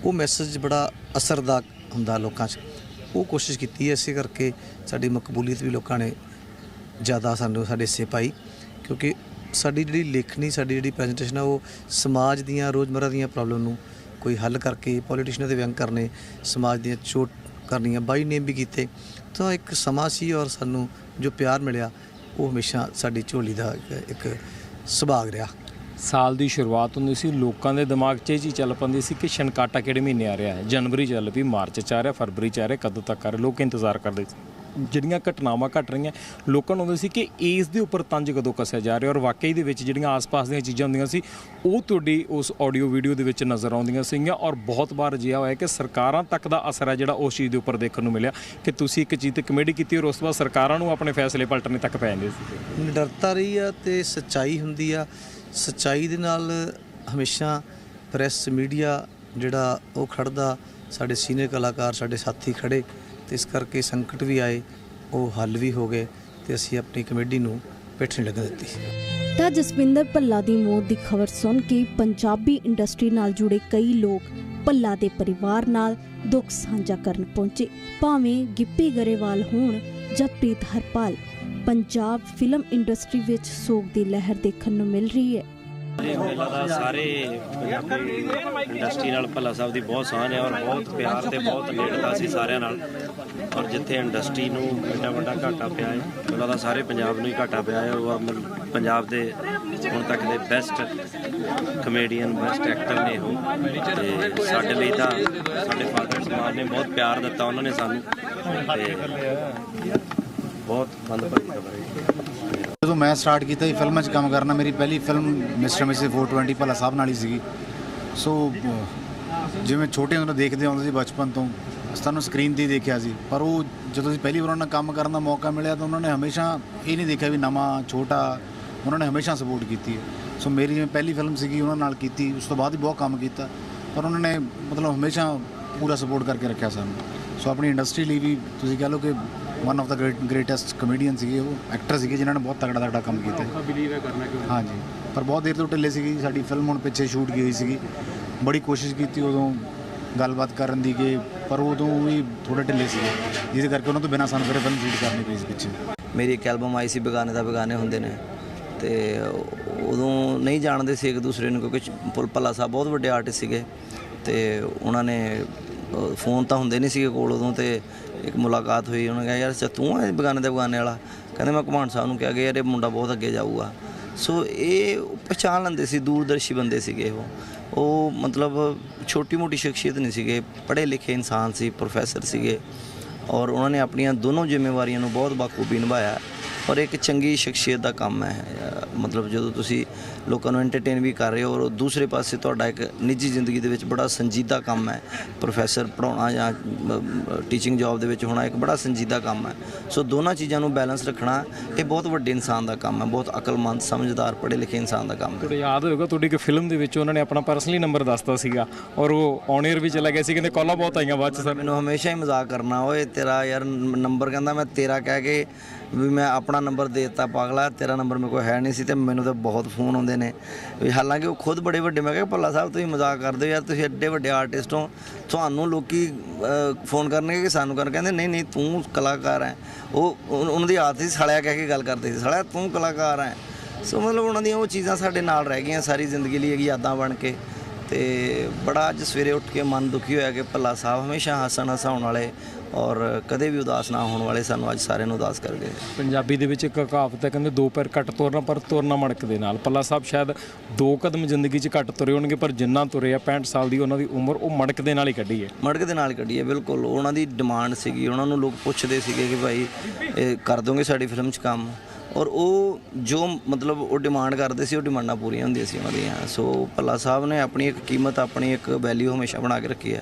ਉਹ ਮੈਸੇਜ ਬੜਾ ਅਸਰਦਾਰ ਹੁੰਦਾ ਲੋਕਾਂ 'ਚ। ਉਹ ਕੋਸ਼ਿਸ਼ ਕੀਤੀ ਹੈ ਇਸੇ ਕਰਕੇ ਸਾਡੀ ਮਕਬੂਲੀਅਤ ਵੀ ਲੋਕਾਂ ਨੇ ਜ਼ਿਆਦਾ ਸਾਨੂੰ ਸਾਡੇ ਹਿੱਸੇ ਪਾਈ, ਕਿਉਂਕਿ ਸਾਡੀ ਜਿਹੜੀ ਲੇਖਣੀ ਸਾਡੀ ਜਿਹੜੀ ਪ੍ਰੈਜੈਂਟੇਸ਼ਨ ਆ, ਉਹ ਸਮਾਜ ਦੀਆਂ ਰੋਜ਼ਮਰਰਾ ਦੀਆਂ ਪ੍ਰੋਬਲਮ ਨੂੰ ਕੋਈ ਹੱਲ ਕਰਕੇ ਪੋਲੀਟੀਸ਼ੀਅਨਾਂ ਦੇ ਵਿਅੰਗ ਕਰਨੇ, ਸਮਾਜ ਦੀਆਂ ਚੋਟ ਕਰਨੀਆਂ ਬਾਈ ਨੇਮ ਵੀ ਕੀਤੇ, ਤਾਂ ਇੱਕ ਸਮਾਂ ਸੀ ਔਰ ਸਾਨੂੰ ਜੋ ਪਿਆਰ ਮਿਲਿਆ, ਉਹ ਹਮੇਸ਼ਾ ਸਾਡੀ ਝੋਲੀ ਦਾ ਇੱਕ- ਸੁਭਾਗ ਰਿਹਾ। ਸਾਲ ਦੀ ਸ਼ੁਰੂਆਤ ਹੁੰਦੀ ਸੀ, ਲੋਕਾਂ ਦੇ ਦਿਮਾਗ 'ਚ ਇਹ ਚੀਜ਼ ਚੱਲ ਪੈਂਦੀ ਸੀ ਕਿ ਛਣਕਾਟਾ ਕਿਹੜੇ ਮਹੀਨੇ ਆ ਰਿਹਾ ਹੈ? ਜਨਵਰੀ ਚੱਲ ਪਈ, ਮਾਰਚ 'ਚ ਆ ਰਿਹਾ, ਫਰਵਰੀ 'ਚ ਆ ਰਿਹਾ, ਕਦੋਂ ਤੱਕ ਆ ਰਿਹਾ, ਲੋਕ ਇੰਤਜ਼ਾਰ ਕਰਦੇ ਸੀ। ਜਿਹੜੀਆਂ ਘਟਨਾਵਾਂ ਘਟ ਰਹੀਆਂ, ਲੋਕਾਂ ਨੂੰ ਹੁੰਦੇ ਸੀ ਕਿ ਇਸ ਦੇ ਉੱਪਰ ਤੰਜ ਕਦੋਂ ਕੱਸਿਆ ਜਾ ਰਿਹਾ ਔਰ ਵਾਕਈ ਦੇ ਵਿੱਚ ਜਿਹੜੀਆਂ ਆਸ-ਪਾਸ ਦੀਆਂ ਚੀਜ਼ਾਂ ਹੁੰਦੀਆਂ ਸੀ, ਉਹ ਤੁਹਾਡੀ ਉਸ ਆਡੀਓ ਵੀਡੀਓ ਦੇ ਵਿੱਚ ਨਜ਼ਰ ਆਉਂਦੀਆਂ ਸੀਗੀਆਂ ਔਰ ਬਹੁਤ ਵਾਰ ਅਜਿਹਾ ਹੋਇਆ ਕਿ ਸਰਕਾਰਾਂ ਤੱਕ ਦਾ ਅਸਰ ਹੈ ਜਿਹੜਾ ਉਸ ਚੀਜ਼ ਦੇ ਉੱਪਰ ਦੇਖਣ ਨੂੰ ਮਿਲਿਆ ਕਿ ਤੁਸੀਂ ਇੱਕ ਚੀਜ਼ ਤੇ ਕਮੇਡੀ ਕੀਤੀ ਔਰ ਉਸ ਤੋਂ ਬਾਅਦ ਸਰਕਾਰਾਂ ਨੂੰ ਆਪਣੇ ਫੈਸਲੇ ਪਲਟਣੇ ਤੱਕ ਪੈ ਜਾਂਦੇ ਸੀ। ਨਿਡਰਤਾ ਰਹੀ ਆ ਤੇ ਸੱਚਾਈ ਹੁੰਦੀ ਆ। ਸੱਚਾਈ ਦੇ ਨਾਲ ਹਮੇਸ਼ਾ ਪ੍ਰੈਸ ਮੀਡੀਆ ਜਿਹੜਾ ਉਹ ਖੜਦਾ, ਸਾਡੇ ਸੀਨੀਅਰ ਕਲਾਕਾਰ, ਸਾਡੇ ਸਾਥੀ ਖੜੇ। ਤੇ ਇਸ ਕਰਕੇ ਸੰਕਟ ਵੀ ਆਏ, ਉਹ ਹੱਲ ਵੀ ਹੋ ਗਏ ਤੇ ਅਸੀਂ ਆਪਣੀ ਕਮੇਡੀ ਨੂੰ ਪਿੱਠ ਨਹੀਂ ਲੱਗਣ ਦਿੱਤੀ। ਤਾਂ ਜਸਵਿੰਦਰ ਭੱਲਾ ਦੀ ਮੌਤ ਦੀ ਖਬਰ ਸੁਣ ਕੇ ਪੰਜਾਬੀ ਇੰਡਸਟਰੀ ਨਾਲ ਜੁੜੇ ਕਈ ਲੋਕ ਭੱਲਾ ਦੇ ਪਰਿਵਾਰ ਨਾਲ ਦੁੱਖ ਸਾਂਝਾ ਕਰਨ ਪਹੁੰਚੇ। ਭਾਵੇਂ ਗਿੱਪੀ ਗਰੇਵਾਲ ਹੋਣ ਜਾਂ ਪ੍ਰੀਤ ਹਰਪਾਲ, ਪੰਜਾਬ ਫਿਲਮ ਇੰਡਸਟਰੀ ਵਿੱਚ ਸੋਗ ਦੀ ਲਹਿਰ ਦੇਖਣ ਨੂੰ ਮਿਲ ਰਹੀ ਹੈ। ਮੈਨੂੰ ਲੱਗਦਾ ਸਾਰੇ ਪੰਜਾਬੀ ਇੰਡਸਟਰੀ ਨਾਲ ਭੱਲਾ ਸਾਹਿਬ ਦੀ ਬਹੁਤ ਸਾਂਝ ਹੈ ਔਰ ਬਹੁਤ ਪਿਆਰ ਤੇ ਬਹੁਤ ਨੇੜਤਾ ਸੀ ਸਾਰਿਆਂ ਨਾਲ। ਔਰ ਜਿੱਥੇ ਇੰਡਸਟਰੀ ਨੂੰ ਐਡਾ ਵੱਡਾ ਘਾਟਾ ਪਿਆ ਹੈ, ਉਹਨਾਂ ਦਾ ਸਾਰੇ ਪੰਜਾਬ ਨੂੰ ਹੀ ਘਾਟਾ ਪਿਆ ਹੈ। ਔਰ ਪੰਜਾਬ ਦੇ ਹੁਣ ਤੱਕ ਦੇ ਬੈਸਟ ਕਮੇਡੀਅਨ ਬੈਸਟ ਐਕਟਰ ਨੇ ਉਹ। ਤੇ ਸਾਡੇ ਲਈ ਤਾਂ ਸਾਡੇ ਫਾਦਰ ਸਮਾਜ ਨੇ ਬਹੁਤ ਪਿਆਰ ਦਿੱਤਾ ਉਹਨਾਂ ਨੇ ਸਾਨੂੰ। ਤੇ ਬਹੁਤ ਮੰਦਭਾਗੀ ਖਬਰ ਹੈ ਜਦੋਂ ਮੈਂ ਸਟਾਰਟ ਕੀਤਾ ਸੀ ਫਿਲਮਾਂ 'ਚ ਕੰਮ ਕਰਨਾ, ਮੇਰੀ ਪਹਿਲੀ ਫਿਲਮ ਮਿਸਟਰ ਮਿਸਿਸ 420 ਭਲਾ ਸਾਹਿਬ ਨਾਲ ਹੀ ਸੀਗੀ। ਸੋ ਜਿਵੇਂ ਛੋਟੇ ਹੁੰਦੇ ਦੇਖਦੇ ਆਉਂਦੇ ਸੀ ਬਚਪਨ ਤੋਂ, ਸਾਨੂੰ ਸਕਰੀਨ ਤੇ ਹੀ ਦੇਖਿਆ ਸੀ। ਪਰ ਉਹ ਜਦੋਂ ਅਸੀਂ ਪਹਿਲੀ ਵਾਰ ਉਹਨਾਂ ਨਾਲ ਕੰਮ ਕਰਨ ਦਾ ਮੌਕਾ ਮਿਲਿਆ ਤਾਂ ਉਹਨਾਂ ਨੇ ਹਮੇਸ਼ਾ ਇਹ ਨਹੀਂ ਦੇਖਿਆ ਵੀ ਨਵਾਂ, ਛੋਟਾ, ਉਹਨਾਂ ਨੇ ਹਮੇਸ਼ਾ ਸਪੋਰਟ ਕੀਤੀ ਹੈ। ਸੋ ਮੇਰੀ ਜਿਵੇਂ ਪਹਿਲੀ ਫਿਲਮ ਸੀਗੀ, ਉਹਨਾਂ ਨਾਲ ਕੀਤੀ, ਉਸ ਤੋਂ ਬਾਅਦ ਹੀ ਬਹੁਤ ਕੰਮ ਕੀਤਾ। ਪਰ ਉਹਨਾਂ ਨੇ ਮਤਲਬ ਹਮੇਸ਼ਾ ਪੂਰਾ ਸਪੋਰਟ ਕਰਕੇ ਰੱਖਿਆ ਸਾਨੂੰ। ਸੋ ਆਪਣੀ ਇੰਡਸਟਰੀ ਲਈ ਵੀ ਤੁਸੀਂ ਕਹ ਲਓ ਕਿ one of the greatest comedian ਸੀਗੇ ਉਹ ਐਕਟਰ ਸੀਗੇ ਜਿਨ੍ਹਾਂ ਨੇ ਬਹੁਤ ਤਗੜਾ ਤਗੜਾ ਕੰਮ ਕੀਤਾ। ਹੈ। ਬਿਲੀਵ ਹੈ ਕਰਨਾ ਕਿ ਹਾਂਜੀ। ਪਰ ਬਹੁਤ ਦੇਰ ਤੋਂ ਢਿੱਲੇ ਸੀਗੀ ਸਾਡੀ ਫਿਲਮ ਹੁਣ ਪਿੱਛੇ ਸ਼ੂਟ ਗਈ ਹੋਈ ਸੀਗੀ। ਬੜੀ ਕੋਸ਼ਿਸ਼ ਕੀਤੀ ਉਦੋਂ ਗੱਲਬਾਤ ਕਰਨ ਦੀ ਕਿ ਪਰ ਉਦੋਂ ਵੀ ਥੋੜੇ ਢਿੱਲੇ ਸੀਗੇ। ਜਿਹਦੇ ਕਰਕੇ ਉਹਨਾਂ ਤੋਂ ਬਿਨਾਂ ਸਾਨੂੰ ਫਿਰ ਫਿਲਮ ਸ਼ੂਟ ਕਰਨੀ ਪਈ ਸੀ ਪਿੱਛੇ। ਮੇਰੀ ਇੱਕ ਐਲਬਮ ਆਈ ਸੀ ਬਗਾਨੇ ਦਾ ਬਗਾਨੇ ਹੁੰਦੇ ਨੇ। ਤੇ ਉਦੋਂ ਨਹੀਂ ਜਾਣਦੇ ਸੀ ਇੱਕ ਦੂਸਰੇ ਨੂੰ ਕਿਉਂਕਿ ਪੁਲ ਭੱਲਾ ਸਾਹਿਬ ਬਹੁਤ ਵੱਡੇ ਆਰਟਿਸਟ ਸੀਗੇ। ਤੇ ਉਹਨਾਂ ਨੇ ਫੋਨ ਤਾਂ ਹੁੰਦੇ ਨਹੀਂ ਸੀਗੇ ਕੋਲ ਉਦੋਂ ਤੇ ਇੱਕ ਮੁਲਾਕਾਤ ਹੋਈ, ਉਹਨਾਂ ਕਿਹਾ, ਯਾਰ ਅੱਛਾ, ਤੂੰ ਹੈ ਬਗਾਨੇ ਦੇ ਬਗਾਨੇ ਵਾਲਾ? ਕਹਿੰਦੇ, ਮੈਂ ਘਮਾਨ ਸਾਹਿਬ ਨੂੰ ਕਿਹਾ ਕਿ ਯਾਰ ਇਹ ਮੁੰਡਾ ਬਹੁਤ ਅੱਗੇ ਜਾਊਗਾ। ਸੋ ਇਹ ਪਛਾਣ ਲੈਂਦੇ ਸੀ, ਦੂਰਦਰਸ਼ੀ ਬੰਦੇ ਸੀਗੇ ਉਹ। ਉਹ ਮਤਲਬ ਛੋਟੀ ਮੋਟੀ ਸ਼ਖਸੀਅਤ ਨਹੀਂ ਸੀਗੇ ਪੜ੍ਹੇ ਲਿਖੇ ਇਨਸਾਨ ਸੀ, ਪ੍ਰੋਫੈਸਰ ਸੀਗੇ। ਔਰ ਉਹਨਾਂ ਨੇ ਆਪਣੀਆਂ ਦੋਨੋਂ ਜ਼ਿੰਮੇਵਾਰੀਆਂ ਨੂੰ ਬਹੁਤ ਬਾਖੂਬੀ ਨਿਭਾਇਆ। ਔਰ ਇੱਕ ਚੰਗੀ ਸ਼ਖਸੀਅਤ ਦਾ ਕੰਮ ਹੈ। ਮਤਲਬ ਜਦੋਂ ਤੁਸੀਂ ਲੋਕਾਂ ਨੂੰ ਐਂਟਰਟੇਨ ਵੀ ਕਰ ਰਹੇ ਹੋ ਔਰ ਦੂਸਰੇ ਪਾਸੇ ਤੁਹਾਡਾ ਇੱਕ ਨਿੱਜੀ ਜ਼ਿੰਦਗੀ ਦੇ ਵਿੱਚ ਬੜਾ ਸੰਜੀਦਾ ਕੰਮ ਹੈ। ਪ੍ਰੋਫੈਸਰ ਪੜਾਉਣਾ ਜਾਂ ਟੀਚਿੰਗ ਜੌਬ ਦੇ ਵਿੱਚ ਹੋਣਾ ਇੱਕ ਬੜਾ ਸੰਜੀਦਾ ਕੰਮ ਹੈ। ਸੋ ਦੋਨਾਂ ਚੀਜ਼ਾਂ ਨੂੰ ਬੈਲੈਂਸ ਰੱਖਣਾ ਇਹ ਬਹੁਤ ਵੱਡੇ ਇਨਸਾਨ ਦਾ ਕੰਮ ਹੈ ਬਹੁਤ ਅਕਲਮੰਦ ਸਮਝਦਾਰ ਪੜ੍ਹੇ ਲਿਖੇ ਇਨਸਾਨ ਦਾ ਕੰਮ ਹੈ। ਯਾਦ ਹੋਵੇਗਾ ਤੁਹਾਡੀ ਇੱਕ ਫਿਲਮ ਦੇ ਵਿੱਚ ਉਹਨਾਂ ਨੇ ਆਪਣਾ ਪਰਸਨਲੀ ਨੰਬਰ ਦੱਸਤਾ ਸੀਗਾ ਔਰ ਉਹ ਔਨ 에ਅਰ ਵੀ ਚਲਾ ਗਿਆ ਸੀ ਕਹਿੰਦੇ ਕਾਲਾਂ ਬਹੁਤ ਆਈਆਂ ਬਾਅਦ ਚ ਸਰ। ਮੈਨੂੰ ਹਮੇਸ਼ਾ ਹੀ ਮਜ਼ਾਕ ਕਰਨਾ ਓਏ ਤੇਰਾ ਯਾਰ ਨੰਬਰ ਕਹਿੰਦਾ ਮੈਂ ਤੇਰਾ ਕਹਿ ਕੇ ਵੀ ਮੈਂ ਆਪਣਾ ਨੰਬਰ ਦੇ ਦਿੱਤਾ, ਪਾਗਲਾ, ਤੇਰਾ ਨੰਬਰ ਮੇਰੇ ਕੋਲ ਹੈ ਨਹੀਂ ਸੀ ਤੇ ਮੈਨੂੰ ਤਾਂ ਬਹੁਤ ਫੋਨ ਆਉਂਦੇ ਨੇ। ਵੀ ਹਾਲਾਂਕਿ ਉਹ ਖੁਦ ਬੜੇ ਵੱਡੇ, ਮੈਂ ਕਿਹਾ ਭੱਲਾ ਸਾਹਿਬ ਤੁਸੀਂ ਮਜ਼ਾਕ ਕਰਦੇ ਹੋ ਯਾਰ, ਤੁਸੀਂ ਐਡੇ ਵੱਡੇ ਆਰਟਿਸਟ ਹੋ। ਤੁਹਾਨੂੰ ਲੋਕੀ ਫੋਨ ਕਰਨਗੇ ਕਿ ਸਾਨੂੰ ਕਰਨ, ਕਹਿੰਦੇ ਨਹੀਂ ਨਹੀਂ, ਤੂੰ ਕਲਾਕਾਰ ਹੈ ਉਹ ਉਹਨਾਂ ਦੀ ਆਦਤ ਸੀ ਸੜਿਆ ਕਹਿ ਕੇ ਗੱਲ ਕਰਦੇ ਸੀ ਸੜਿਆ ਤੂੰ ਕਲਾਕਾਰ ਹੈ ਸੋ ਮਤਲਬ ਉਹਨਾਂ ਦੀਆਂ ਉਹ ਚੀਜ਼ਾਂ ਸਾਡੇ ਨਾਲ ਰਹਿ ਗਈਆਂ, ਸਾਰੀ ਜ਼ਿੰਦਗੀ ਲਈ ਹੈਗੀ ਯਾਦਾਂ ਬਣ ਕੇ। ਤੇ ਬੜਾ ਅੱਜ ਸਵੇਰੇ ਉੱਠ ਕੇ ਮਨ ਦੁਖੀ ਹੋਇਆ ਕਿ ਭੱਲਾ ਸਾਹਿਬ ਹਮੇਸ਼ਾ ਹੱਸਣ ਹਸਾਉਣ ਵਾਲੇ ਔਰ ਕਦੇ ਵੀ ਉਦਾਸ ਨਾ ਹੋਣ ਵਾਲੇ ਸਾਨੂੰ ਅੱਜ ਸਾਰਿਆਂ ਨੂੰ ਉਦਾਸ ਕਰ ਗਏ ਪੰਜਾਬੀ ਦੇ ਵਿੱਚ ਇੱਕ ਕਹਾਵਤ ਹੈ ਕਹਿੰਦੇ ਦੋ ਪੈਰ ਘੱਟ ਤੁਰਨਾ ਪਰ ਤੁਰਨਾ ਮੜਕ ਦੇ ਨਾਲ। ਪੱਲਾ ਸਾਹਿਬ ਸ਼ਾਇਦ ਦੋ ਕਦਮ ਜ਼ਿੰਦਗੀ 'ਚ ਘੱਟ ਤੁਰੇ ਹੋਣਗੇ ਪਰ ਜਿੰਨਾ ਤੁਰੇ ਆ 65 ਸਾਲ ਦੀ ਉਹਨਾਂ ਦੀ ਉਮਰ ਉਹ ਮੜਕ ਦੇ ਨਾਲ ਹੀ ਕੱਢੀ ਹੈ। ਮੜਕ ਦੇ ਨਾਲ ਕੱਢੀ ਹੈ ਬਿਲਕੁਲ। ਉਹਨਾਂ ਦੀ ਡਿਮਾਂਡ ਸੀਗੀ ਉਹਨਾਂ ਨੂੰ ਲੋਕ ਪੁੱਛਦੇ ਸੀਗੇ ਕਿ ਭਾਈ ਇਹ ਕਰ ਦੋਗੇ ਸਾਡੀ ਫਿਲਮ 'ਚ ਕੰਮ? ਔਰ ਉਹ ਜੋ ਮਤਲਬ ਉਹ ਡਿਮਾਂਡ ਕਰਦੇ ਸੀ, ਉਹ ਡਿਮਾਂਡਾਂ ਪੂਰੀਆਂ ਹੁੰਦੀਆਂ ਸੀ ਉਹਨਾਂ ਦੀਆਂ। ਸੋ ਭੱਲਾ ਸਾਹਿਬ ਨੇ ਆਪਣੀ ਇੱਕ ਕੀਮਤ, ਆਪਣੀ ਇੱਕ ਵੈਲਿਊ ਹਮੇਸ਼ਾ ਬਣਾ ਕੇ ਰੱਖੀ ਹੈ।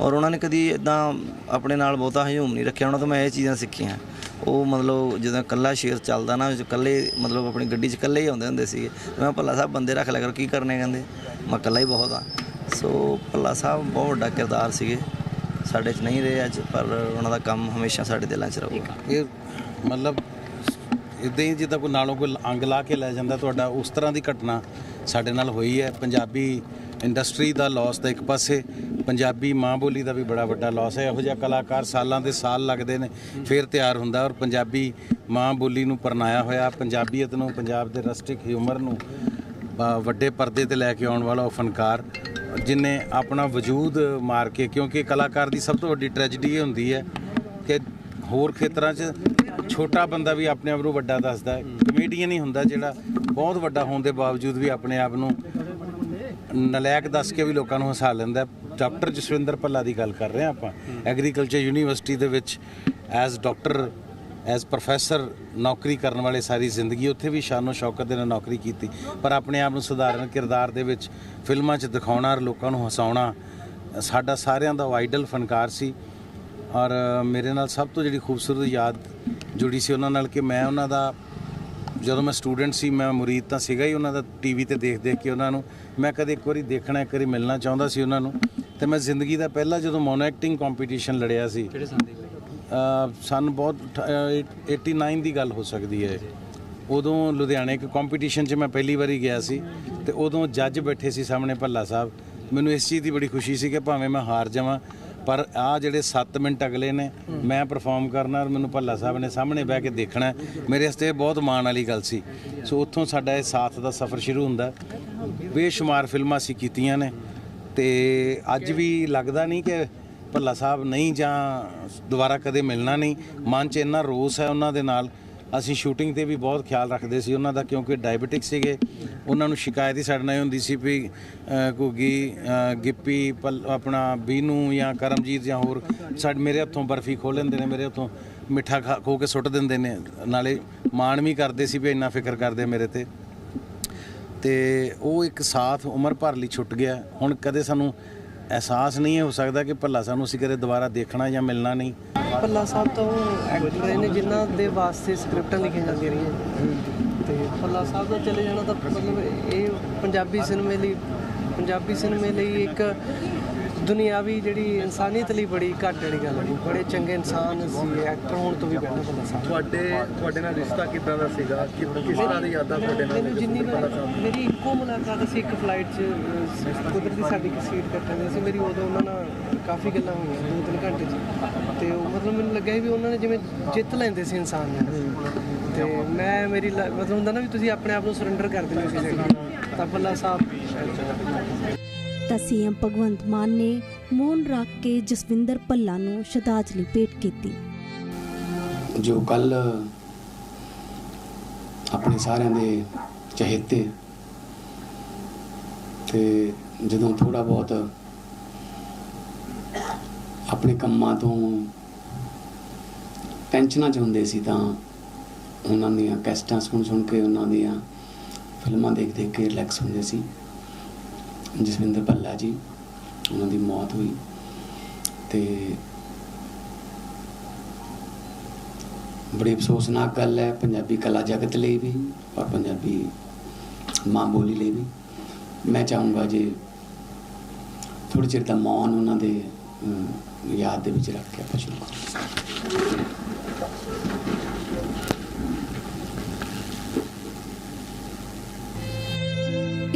ਔਰ ਉਹਨਾਂ ਨੇ ਕਦੀ ਇਦਾਂ ਆਪਣੇ ਨਾਲ ਬਹੁਤਾ ਹਜੂਮ ਨਹੀਂ ਰੱਖਿਆ। ਉਹਨਾਂ ਤੋਂ ਮੈਂ ਇਹ ਚੀਜ਼ਾਂ ਸਿੱਖੀਆਂ। ਉਹ ਮਤਲਬ ਜਦੋਂ ਕੱਲਾ ਸ਼ੇਰ ਚੱਲਦਾ ਨਾ ਇਕੱਲੇ ਮਤਲਬ ਆਪਣੀ ਗੱਡੀ 'ਚ ਇਕੱਲੇ ਹੀ ਆਉਂਦੇ ਹੁੰਦੇ ਸੀਗੇ ਮੈਂ ਭੱਲਾ ਸਾਹਿਬ ਬੰਦੇ ਰੱਖ ਲਿਆ ਕਰ, ਕੀ ਕਰਨੇ ਕਹਿੰਦੇ? ਮੈਂ ਇਕੱਲਾ ਹੀ ਬਹੁਤ ਆ ਸੋ ਭੱਲਾ ਸਾਹਿਬ ਬਹੁਤ ਵੱਡਾ ਕਿਰਦਾਰ ਸੀਗੇ। ਸਾਡੇ 'ਚ ਨਹੀਂ ਰਹੇ ਅੱਜ, ਪਰ ਉਹਨਾਂ ਦਾ ਕੰਮ ਹਮੇਸ਼ਾ ਸਾਡੇ ਦਿਲਾਂ 'ਚ ਰਹੂਗਾ। ਇਹ ਮਤਲਬ ਇਦਾਂ ਹੀ ਜਿੱਦਾਂ ਕੋਈ ਨਾਲੋਂ ਕੋਈ ਅੰਗ ਲਾ ਕੇ ਲੈ ਜਾਂਦਾ ਤੁਹਾਡਾ, ਉਸ ਤਰ੍ਹਾਂ ਦੀ ਘਟਨਾ ਸਾਡੇ ਨਾਲ ਹੋਈ ਹੈ। ਪੰਜਾਬੀ ਇੰਡਸਟਰੀ ਦਾ ਲਾਸ ਤਾਂ ਇੱਕ ਪਾਸੇ, ਪੰਜਾਬੀ ਮਾਂ ਬੋਲੀ ਦਾ ਵੀ ਬੜਾ ਵੱਡਾ ਲਾਸ ਹੈ। ਇਹੋ ਜਿਹਾ ਕਲਾਕਾਰ ਸਾਲਾਂ ਦੇ ਸਾਲ ਲੱਗਦੇ ਨੇ, ਫਿਰ ਤਿਆਰ ਹੁੰਦਾ ਔਰ ਪੰਜਾਬੀ ਮਾਂ ਬੋਲੀ ਨੂੰ ਪਰਨਾਇਆ ਹੋਇਆ, ਪੰਜਾਬੀਅਤ ਨੂੰ, ਪੰਜਾਬ ਦੇ ਰਸਟਿਕ ਹਿਊਮਰ ਨੂੰ, ਬ- ਵੱਡੇ ਪਰਦੇ ਤੇ ਲੈ ਕੇ ਆਉਣ ਵਾਲਾ ਉਹ ਫਨਕਾਰ, ਜਿਨੇ ਆਪਣਾ ਵਜੂਦ ਮਾਰ ਕੇ, ਕਿਉਂਕਿ ਕਲਾਕਾਰ ਦੀ ਸਭ ਤੋਂ ਵੱਡੀ ਟ੍ਰੈਜੇਡੀ ਇਹ ਹੁੰਦੀ ਹੈ ਕਿ ਹੋਰ ਖੇਤਰਾਂ 'ਚ ਛੋਟਾ ਬੰਦਾ ਵੀ ਆਪਣੇ ਆਪ ਨੂੰ ਵੱਡਾ ਦੱਸਦਾ ਹੈ। ਕਮੇਡੀਅਨ ਹੀ ਹੁੰਦਾ ਜਿਹੜਾ ਬਹੁਤ ਵੱਡਾ ਹੋਣ ਦੇ ਬਾਵਜੂਦ ਵੀ ਆਪਣੇ ਆਪ ਨੂੰ ਨਲਾਇਕ ਦੱਸ ਕੇ ਵੀ ਲੋਕਾਂ ਨੂੰ ਹਸਾ ਲੈਂਦਾ ਡਾਕਟਰ ਜਸਵਿੰਦਰ ਭੱਲਾ ਦੀ ਗੱਲ ਕਰ ਰਹੇ ਹਾਂ ਆਪਾਂ। ਐਗਰੀਕਲਚਰ ਯੂਨੀਵਰਸਿਟੀ ਦੇ ਵਿੱਚ ਐਜ਼ ਡਾਕਟਰ ਐਜ਼ ਪ੍ਰੋਫੈਸਰ ਨੌਕਰੀ ਕਰਨ ਵਾਲੇ ਸਾਰੀ ਜ਼ਿੰਦਗੀ ਉੱਥੇ ਵੀ ਸ਼ਾਨੋ ਸ਼ੌਕਤ ਦੇ ਨਾਲ ਨੌਕਰੀ ਕੀਤੀ। ਪਰ ਆਪਣੇ ਆਪ ਨੂੰ ਸਧਾਰਨ ਕਿਰਦਾਰ ਦੇ ਵਿੱਚ ਫਿਲਮਾਂ 'ਚ ਦਿਖਾਉਣਾ ਔਰ ਲੋਕਾਂ ਨੂੰ ਹਸਾਉਣਾ, ਸਾਡਾ ਸਾਰਿਆਂ ਦਾ ਆਈਡਲ ਫਨਕਾਰ ਸੀ। ਔਰ ਮੇਰੇ ਨਾਲ ਸਭ ਤੋਂ ਜਿਹੜੀ ਖੂਬਸੂਰਤ ਯਾਦ ਜੁੜੀ ਸੀ ਉਹਨਾਂ ਨਾਲ ਕਿ ਮੈਂ ਉਹਨਾਂ ਦਾ ਜਦੋਂ ਮੈਂ ਸਟੂਡੈਂਟ ਸੀ ਮੈਂ ਮੁਰੀਦ ਤਾਂ ਸੀਗਾ ਹੀ ਉਹਨਾਂ ਦਾ ਟੀਵੀ ਤੇ ਦੇਖ ਦੇਖ ਕੇ ਉਹਨਾਂ ਨੂੰ। ਮੈਂ ਕਦੇ ਇੱਕ ਵਾਰੀ ਦੇਖਣਾ ਇੱਕ ਵਾਰੀ ਮਿਲਣਾ ਚਾਹੁੰਦਾ ਸੀ ਉਹਨਾਂ ਨੂੰ। ਤੇ ਮੈਂ ਜ਼ਿੰਦਗੀ ਦਾ ਪਹਿਲਾ ਜਦੋਂ ਮੋਨੋ ਐਕਟਿੰਗ ਕੰਪੀਟੀਸ਼ਨ ਲੜਿਆ ਸੀ ਕਿਹੜੇ ਸਾਲ ਦੀ ਸਨ ਬਹੁਤ ਅਠ- ਅ, 89 ਦੀ ਗੱਲ ਹੋ ਸਕਦੀ ਹੈ। ਉਦੋਂ ਲੁਧਿਆਣੇ ਇੱਕ ਕੰਪੀਟੀਸ਼ਨ 'ਚ ਮੈਂ ਪਹਿਲੀ ਵਾਰੀ ਗਿਆ ਸੀ ਤੇ ਉਦੋਂ ਜੱਜ ਬੈਠੇ ਸੀ ਸਾਹਮਣੇ ਭੱਲਾ ਸਾਹਿਬ। ਮੈਨੂੰ ਇਸ ਚੀਜ਼ ਦੀ ਬੜੀ ਖੁਸ਼ੀ ਸੀ ਕਿ ਭਾਵੇਂ ਮੈਂ ਹਾਰ ਜਾਵਾਂ ਪਰ ਆ ਜਿਹੜੇ 7 ਮਿੰਟ ਅਗਲੇ ਨੇ, ਮੈਂ ਪਰਫਾਰਮ ਕਰਨਾ ਔਰ ਮੈਨੂੰ ਭੱਲਾ ਸਾਹਿਬ ਨੇ ਸਾਹਮਣੇ ਬਹਿ ਕੇ ਦੇਖਣਾ, ਮੇਰੇ ਵਾਸਤੇ ਇਹ ਬਹੁਤ ਮਾਣ ਵਾਲੀ ਗੱਲ ਸੀ। ਸੋ ਉੱਥੋਂ ਸਾਡਾ ਇਹ ਸਾਥ ਦਾ ਸਫ਼ਰ ਸ਼ੁਰੂ ਹੁੰਦਾ। ਬੇਸ਼ੁਮਾਰ ਫਿਲਮਾਂ ਅਸੀਂ ਕੀਤੀਆਂ ਨੇ ਤੇ ਅੱਜ ਵੀ ਲੱਗਦਾ ਨਹੀਂ ਕਿ ਭੱਲਾ ਸਾਹਿਬ ਨਹੀਂ ਜਾਂ ਦੁਬਾਰਾ ਕਦੇ ਮਿਲਣਾ ਨਹੀਂ। ਮਨ 'ਚ ਇੰਨਾ ਰੋਸ ਹੈ ਉਹਨਾਂ ਦੇ ਨਾਲ ਅਸੀਂ ਸ਼ੂਟਿੰਗ ਤੇ ਵੀ ਬਹੁਤ ਖਿਆਲ ਰੱਖਦੇ ਸੀ ਉਹਨਾਂ ਦਾ ਕਿਉਂਕਿ ਡਾਇਬੀਟਿਕ ਸੀਗੇ। ਉਹਨਾਂ ਨੂੰ ਸ਼ਿਕਾਇਤ ਹੀ ਸਾਡੇ ਨਾਲ ਇਹ ਹੁੰਦੀ ਸੀ ਵੀ ਅ, ਘੁੱਗੀ ਗਿੱਪੀ ਪਲ- ਆਪਣਾ ਬੀਨੂ ਜਾਂ ਕਰਮਜੀਤ ਜਾਂ ਹੋਰ ਸਾਡੇ ਮੇਰੇ ਹੱਥੋਂ ਬਰਫੀ ਖੋਹ ਲੈਂਦੇ ਨੇ ਮੇਰੇ ਹੱਥੋਂ ਮਿੱਠਾ ਖਾ ਖੋ ਕੇ ਸੁੱਟ ਦਿੰਦੇ ਨੇ। ਨਾਲੇ ਮਾਣ ਵੀ ਕਰਦੇ ਸੀ ਵੀ ਇੰਨਾ ਫਿਕਰ ਕਰਦੇ ਮੇਰੇ ਤੇ। ਤੇ ਉਹ ਇੱਕ ਸਾਥ ਉਮਰ ਭਰ ਲਈ ਛੁੱਟ ਗਿਆ। ਹੁਣ ਕਦੇ ਸਾਨੂੰ ਅਹਿਸਾਸ ਨਹੀਂ ਹੋ ਸਕਦਾ ਕਿ ਭੱਲਾ ਸਾਨੂੰ ਅਸੀਂ ਕਦੇ ਦੁਬਾਰਾ ਦੇਖਣਾ ਜਾਂ ਮਿਲਣਾ ਨਹੀਂ। ਭੱਲਾ ਸਾਹਿਬ ਤੋਂ ਐਕਟਰ ਰਹੇ ਨੇ ਜਿਨ੍ਹਾਂ ਦੇ ਵਾਸਤੇ ਸਕ੍ਰਿਪਟਾਂ ਲਿਖੀਆਂ ਜਾਂਦੀਆਂ ਰਹੀਆਂ। ਤੇ ਭੱਲਾ ਸਾਹਿਬ ਦਾ ਚਲੇ ਜਾਣਾ ਤਾਂ ਮਤਲਬ ਇਹ ਪੰਜਾਬੀ ਸਿਨੇਮੇ ਲਈ ਪੰਜਾਬੀ ਸਿਨੇਮੇ ਲਈ ਇੱਕ ਦੁਨਿਆਵੀ ਜਿਹੜੀ ਇਨਸਾਨੀਅਤ ਲਈ ਬੜੀ ਘੱਟ ਵਾਲੀ ਗੱਲ ਹੈ। ਬੜੇ ਚੰਗੇ ਇਨਸਾਨ ਸੀ ਐਕਟਰ ਹੋਣ ਤੋਂ ਵੀ ਪਹਿਲਾਂ ਭੱਲਾ ਸਾਹਿਬ ਤੁਹਾਡੇ ਤੁਹਾਡੇ ਨਾਲ ਰਿਸ਼ਤਾ ਕਿਦਾਂ ਦਾ ਸੀਗਾ? ਕਿ ਕਿਸ ਤਰ੍ਹਾਂ ਦੀ ਯਾਦਾਂ ਤੁਹਾਡੇ ਨਾਲ ਮੈਨੂੰ ਜਿੰਨੀ ਵਾਰ ਮੇਰੀ ਇੱਕੋ ਮੁਲਾਕਾਤ ਸੀ ਇੱਕ ਫਲਾਈਟ 'ਚ ਕੁਦਰਤੀ ਸਾਡੀ ਇੱਕ ਸੀਟ ਕੱਟਣ ਸੀ। ਮੇਰੀ ਉਦੋਂ ਉਹਨਾਂ ਨਾਲ ਕਾਫੀ ਗੱਲਾਂ ਹੋਈਆਂ ਦੋ ਤਿੰਨ ਘੰਟੇ 'ਚ। ਤੇ ਉਹ ਮਤਲਬ ਮੈਨੂੰ ਲੱਗਿਆ ਵੀ ਉਹਨਾਂ ਨੇ ਜਿਵੇਂ ਜਿੱਤ ਲੈਂਦੇ ਸੀ ਇਨਸਾਨ ਨੂੰ ਤੇ ਮੈਂ ਮੇਰੀ ਮਤਲਬ ਹੁੰਦਾ ਨਾ ਵੀ ਤੁਸੀਂ ਆਪਣੇ ਆਪ ਨੂੰ ਸਰੈਂਡਰ ਕਰ ਦਿੰਦੇ ਨੂੰ ਤਾਂ ਭੱਲਾ ਸਾਹਿਬ ਤਾਂ ਸੀਐਮ ਭਗਵੰਤ ਮਾਨ ਨੇ ਮੌਨ ਰੱਖ ਕੇ ਜਸਵਿੰਦਰ ਭੱਲਾ ਨੂੰ ਸ਼ਰਧਾਂਜਲੀ ਭੇਟ ਕੀਤੀ। ਜੋ ਕੱਲ ਆਪਣੇ ਸਾਰਿਆਂ ਦੇ ਚਹੇਤੇ ਤੇ ਜਦੋਂ ਥੋੜਾ ਬਹੁਤ ਆਪਣੇ ਕੰਮਾਂ ਤੋਂ ਟੈਨਸ਼ਨਾਂ ਚ ਹੁੰਦੇ ਸੀ ਤਾਂ ਉਹਨਾਂ ਦੀਆਂ ਕੈਸਟਾਂ ਸੁਣ ਸੁਣ ਕੇ ਉਹਨਾਂ ਦੀਆਂ ਫਿਲਮਾਂ ਦੇਖ ਦੇਖ ਕੇ ਰਿਲੈਕਸ ਹੁੰਦੇ ਸੀ। ਜਸਵਿੰਦਰ ਭੱਲਾ ਜੀ, ਉਹਨਾਂ ਦੀ ਮੌਤ ਹੋਈ ਤੇ ਬੜੀ ਅਫਸੋਸਨਾਕ ਗੱਲ ਹੈ, ਪੰਜਾਬੀ ਕਲਾ ਜਗਤ ਲਈ ਵੀ ਔਰ ਪੰਜਾਬੀ ਮਾਂ ਬੋਲੀ ਲਈ ਵੀ। ਮੈਂ ਚਾਹੂੰਗਾ ਜੇ ਥੋੜੇ ਚਿਰ ਦਾ ਮੌਨ ਉਹਨਾਂ ਦੇ ਯਾਦ ਦੇ ਵਿੱਚ ਰੱਖ ਕੇ ਆਪਾਂ ਸ਼ੁਰੂ ਕਰੀਏ।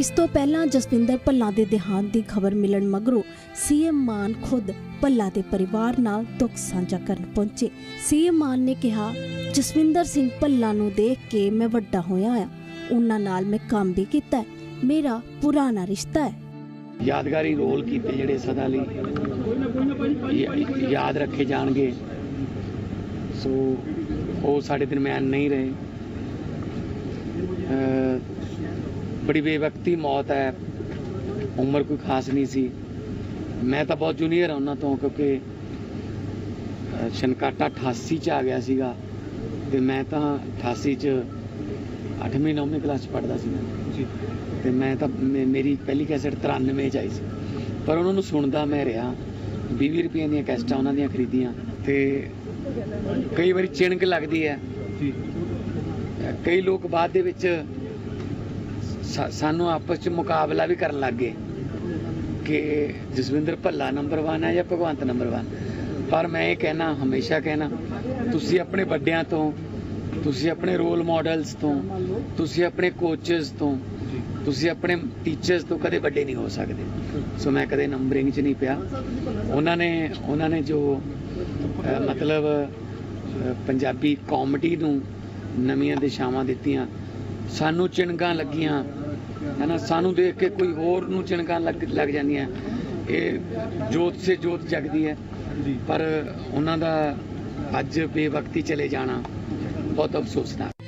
ਇਸ ਤੋਂ ਪਹਿਲਾਂ ਜਸਵਿੰਦਰ ਭੱਲਾ ਦੇ ਦੇਹਾਂਤ ਦੀ ਖਬਰ ਮਿਲਣ ਮਗਰੋਂ ਸੀਐਮ ਮਾਨ ਖੁਦ ਭੱਲਾ ਦੇ ਪਰਿਵਾਰ ਨਾਲ ਦੁੱਖ ਸਾਂਝਾ ਕਰਨ ਪਹੁੰਚੇ। ਸੀਐਮ ਮਾਨ ਨੇ ਕਿਹਾ, ਜਸਵਿੰਦਰ ਸਿੰਘ ਭੱਲਾ ਨੂੰ ਦੇਖ ਕੇ ਮੈਂ ਵੱਡਾ ਹੋਇਆ ਆ। ਉਹਨਾਂ ਨਾਲ ਮੈਂ ਕੰਮ ਵੀ ਕੀਤਾ ਮੇਰਾ ਪੁਰਾਣਾ ਰਿਸ਼ਤਾ ਹੈ। ਯਾਦਗਾਰੀ ਰੋਲ ਕੀਤੇ ਜਿਹੜੇ ਸਦਾ ਲਈ ਯਾਦ ਰੱਖੇ ਜਾਣਗੇ। ਸੋ ਉਹ ਸਾਡੇ ਦਰਮਿਆਨ ਨਹੀਂ ਰਹੇ। ਬੜੀ ਬੇਵਕਤੀ ਮੌਤ ਹੈ। ਉਮਰ ਕੋਈ ਖਾਸ ਨਹੀਂ ਸੀ। ਮੈਂ ਤਾਂ ਬਹੁਤ ਜੂਨੀਅਰ ਹਾਂ ਉਹਨਾਂ ਤੋਂ ਕਿਉਂਕਿ ਅਹ ਛਨਕਾਟਾ 88 ਚ ਆ ਗਿਆ ਸੀਗਾ ਤੇ ਮੈਂ ਤਾਂ 88 ਚ 8ਵੀਂ 9ਵੀਂ ਕਲਾਸ ਚ ਪੜ੍ਹਦਾ ਸੀ ਜੀ। ਤੇ ਮੈਂ ਤਾਂ ਮੇ- ਮੇਰੀ ਪਹਿਲੀ ਕੈਸਟ 93 ਚ ਆਈ ਸੀ। ਪਰ ਉਹਨਾਂ ਨੂੰ ਸੁਣਦਾ ਮੈਂ ਰਿਹਾ। 20 ਰੁਪਏ ਦੀਆਂ ਕੈਸਟਾਂ ਉਹਨਾਂ ਦੀਆਂ ਖਰੀਦੀਆਂ ਤੇ ਕਈ ਵਾਰੀ ਚਿਣਕ ਲੱਗਦੀ ਹੈ। ਜੀ। ਕਈ ਲੋਕ ਬਾਅਦ ਦੇ ਵਿੱਚ ਸਾਨੂੰ ਆਪਸ ਚ ਮੁਕਾਬਲਾ ਵੀ ਕਰਨ ਲੱਗ ਗਏ ਕਿ ਜਸਵਿੰਦਰ ਭੱਲਾ ਨੰਬਰ 1 ਹੈ ਜਾਂ ਭਗਵੰਤ ਨੰਬਰ 1 ਪਰ ਮੈਂ ਇਹ ਕਹਿਣਾ, ਹਮੇਸ਼ਾ ਕਹਿਣਾ, ਤੁਸੀਂ ਆਪਣੇ ਵੱਡਿਆਂ ਤੋਂ, ਤੁਸੀਂ ਆਪਣੇ ਰੋਲ ਮਾਡਲਸ ਤੋਂ, ਤੁਸੀਂ ਆਪਣੇ ਕੋਚਸ ਤੋਂ, ਤੁਸੀਂ ਆਪਣੇ ਟੀਚਰਸ ਤੋਂ ਕਦੇ ਵੱਡੇ ਨਹੀਂ ਹੋ ਸਕਦੇ। ਸੋ ਮੈਂ ਕਦੇ ਨੰਬਰਿੰਗ 'ਚ ਨਹੀਂ ਪਿਆ। ਉਹਨਾਂ ਨੇ ਉਹਨਾਂ ਨੇ ਜੋ ਮਤਲਬ ਪੰਜਾਬੀ ਕਾਮੇਡੀ ਨੂੰ ਨਵੀਆਂ ਦਿਸ਼ਾਵਾਂ ਦਿੱਤੀਆਂ, ਸਾਨੂੰ ਚਿਣਗਾਂ ਲੱਗੀਆਂ ਹੈਨਾ ਸਾਨੂੰ ਦੇਖ ਕੇ ਕੋਈ ਹੋਰ ਨੂੰ ਚਿਣਕਾਂ ਲੱਗ ਲੱਗ ਜਾਂਦੀਆਂ। ਇਹ ਜੋਤ ਸੇ ਜੋਤ ਜਗਦੀ ਹੈ। ਪਰ ਉਹਨਾਂ ਦਾ ਅੱਜ ਬੇਵਕਤੀ ਚਲੇ ਜਾਣਾ ਬਹੁਤ ਅਫਸੋਸਨਾਕ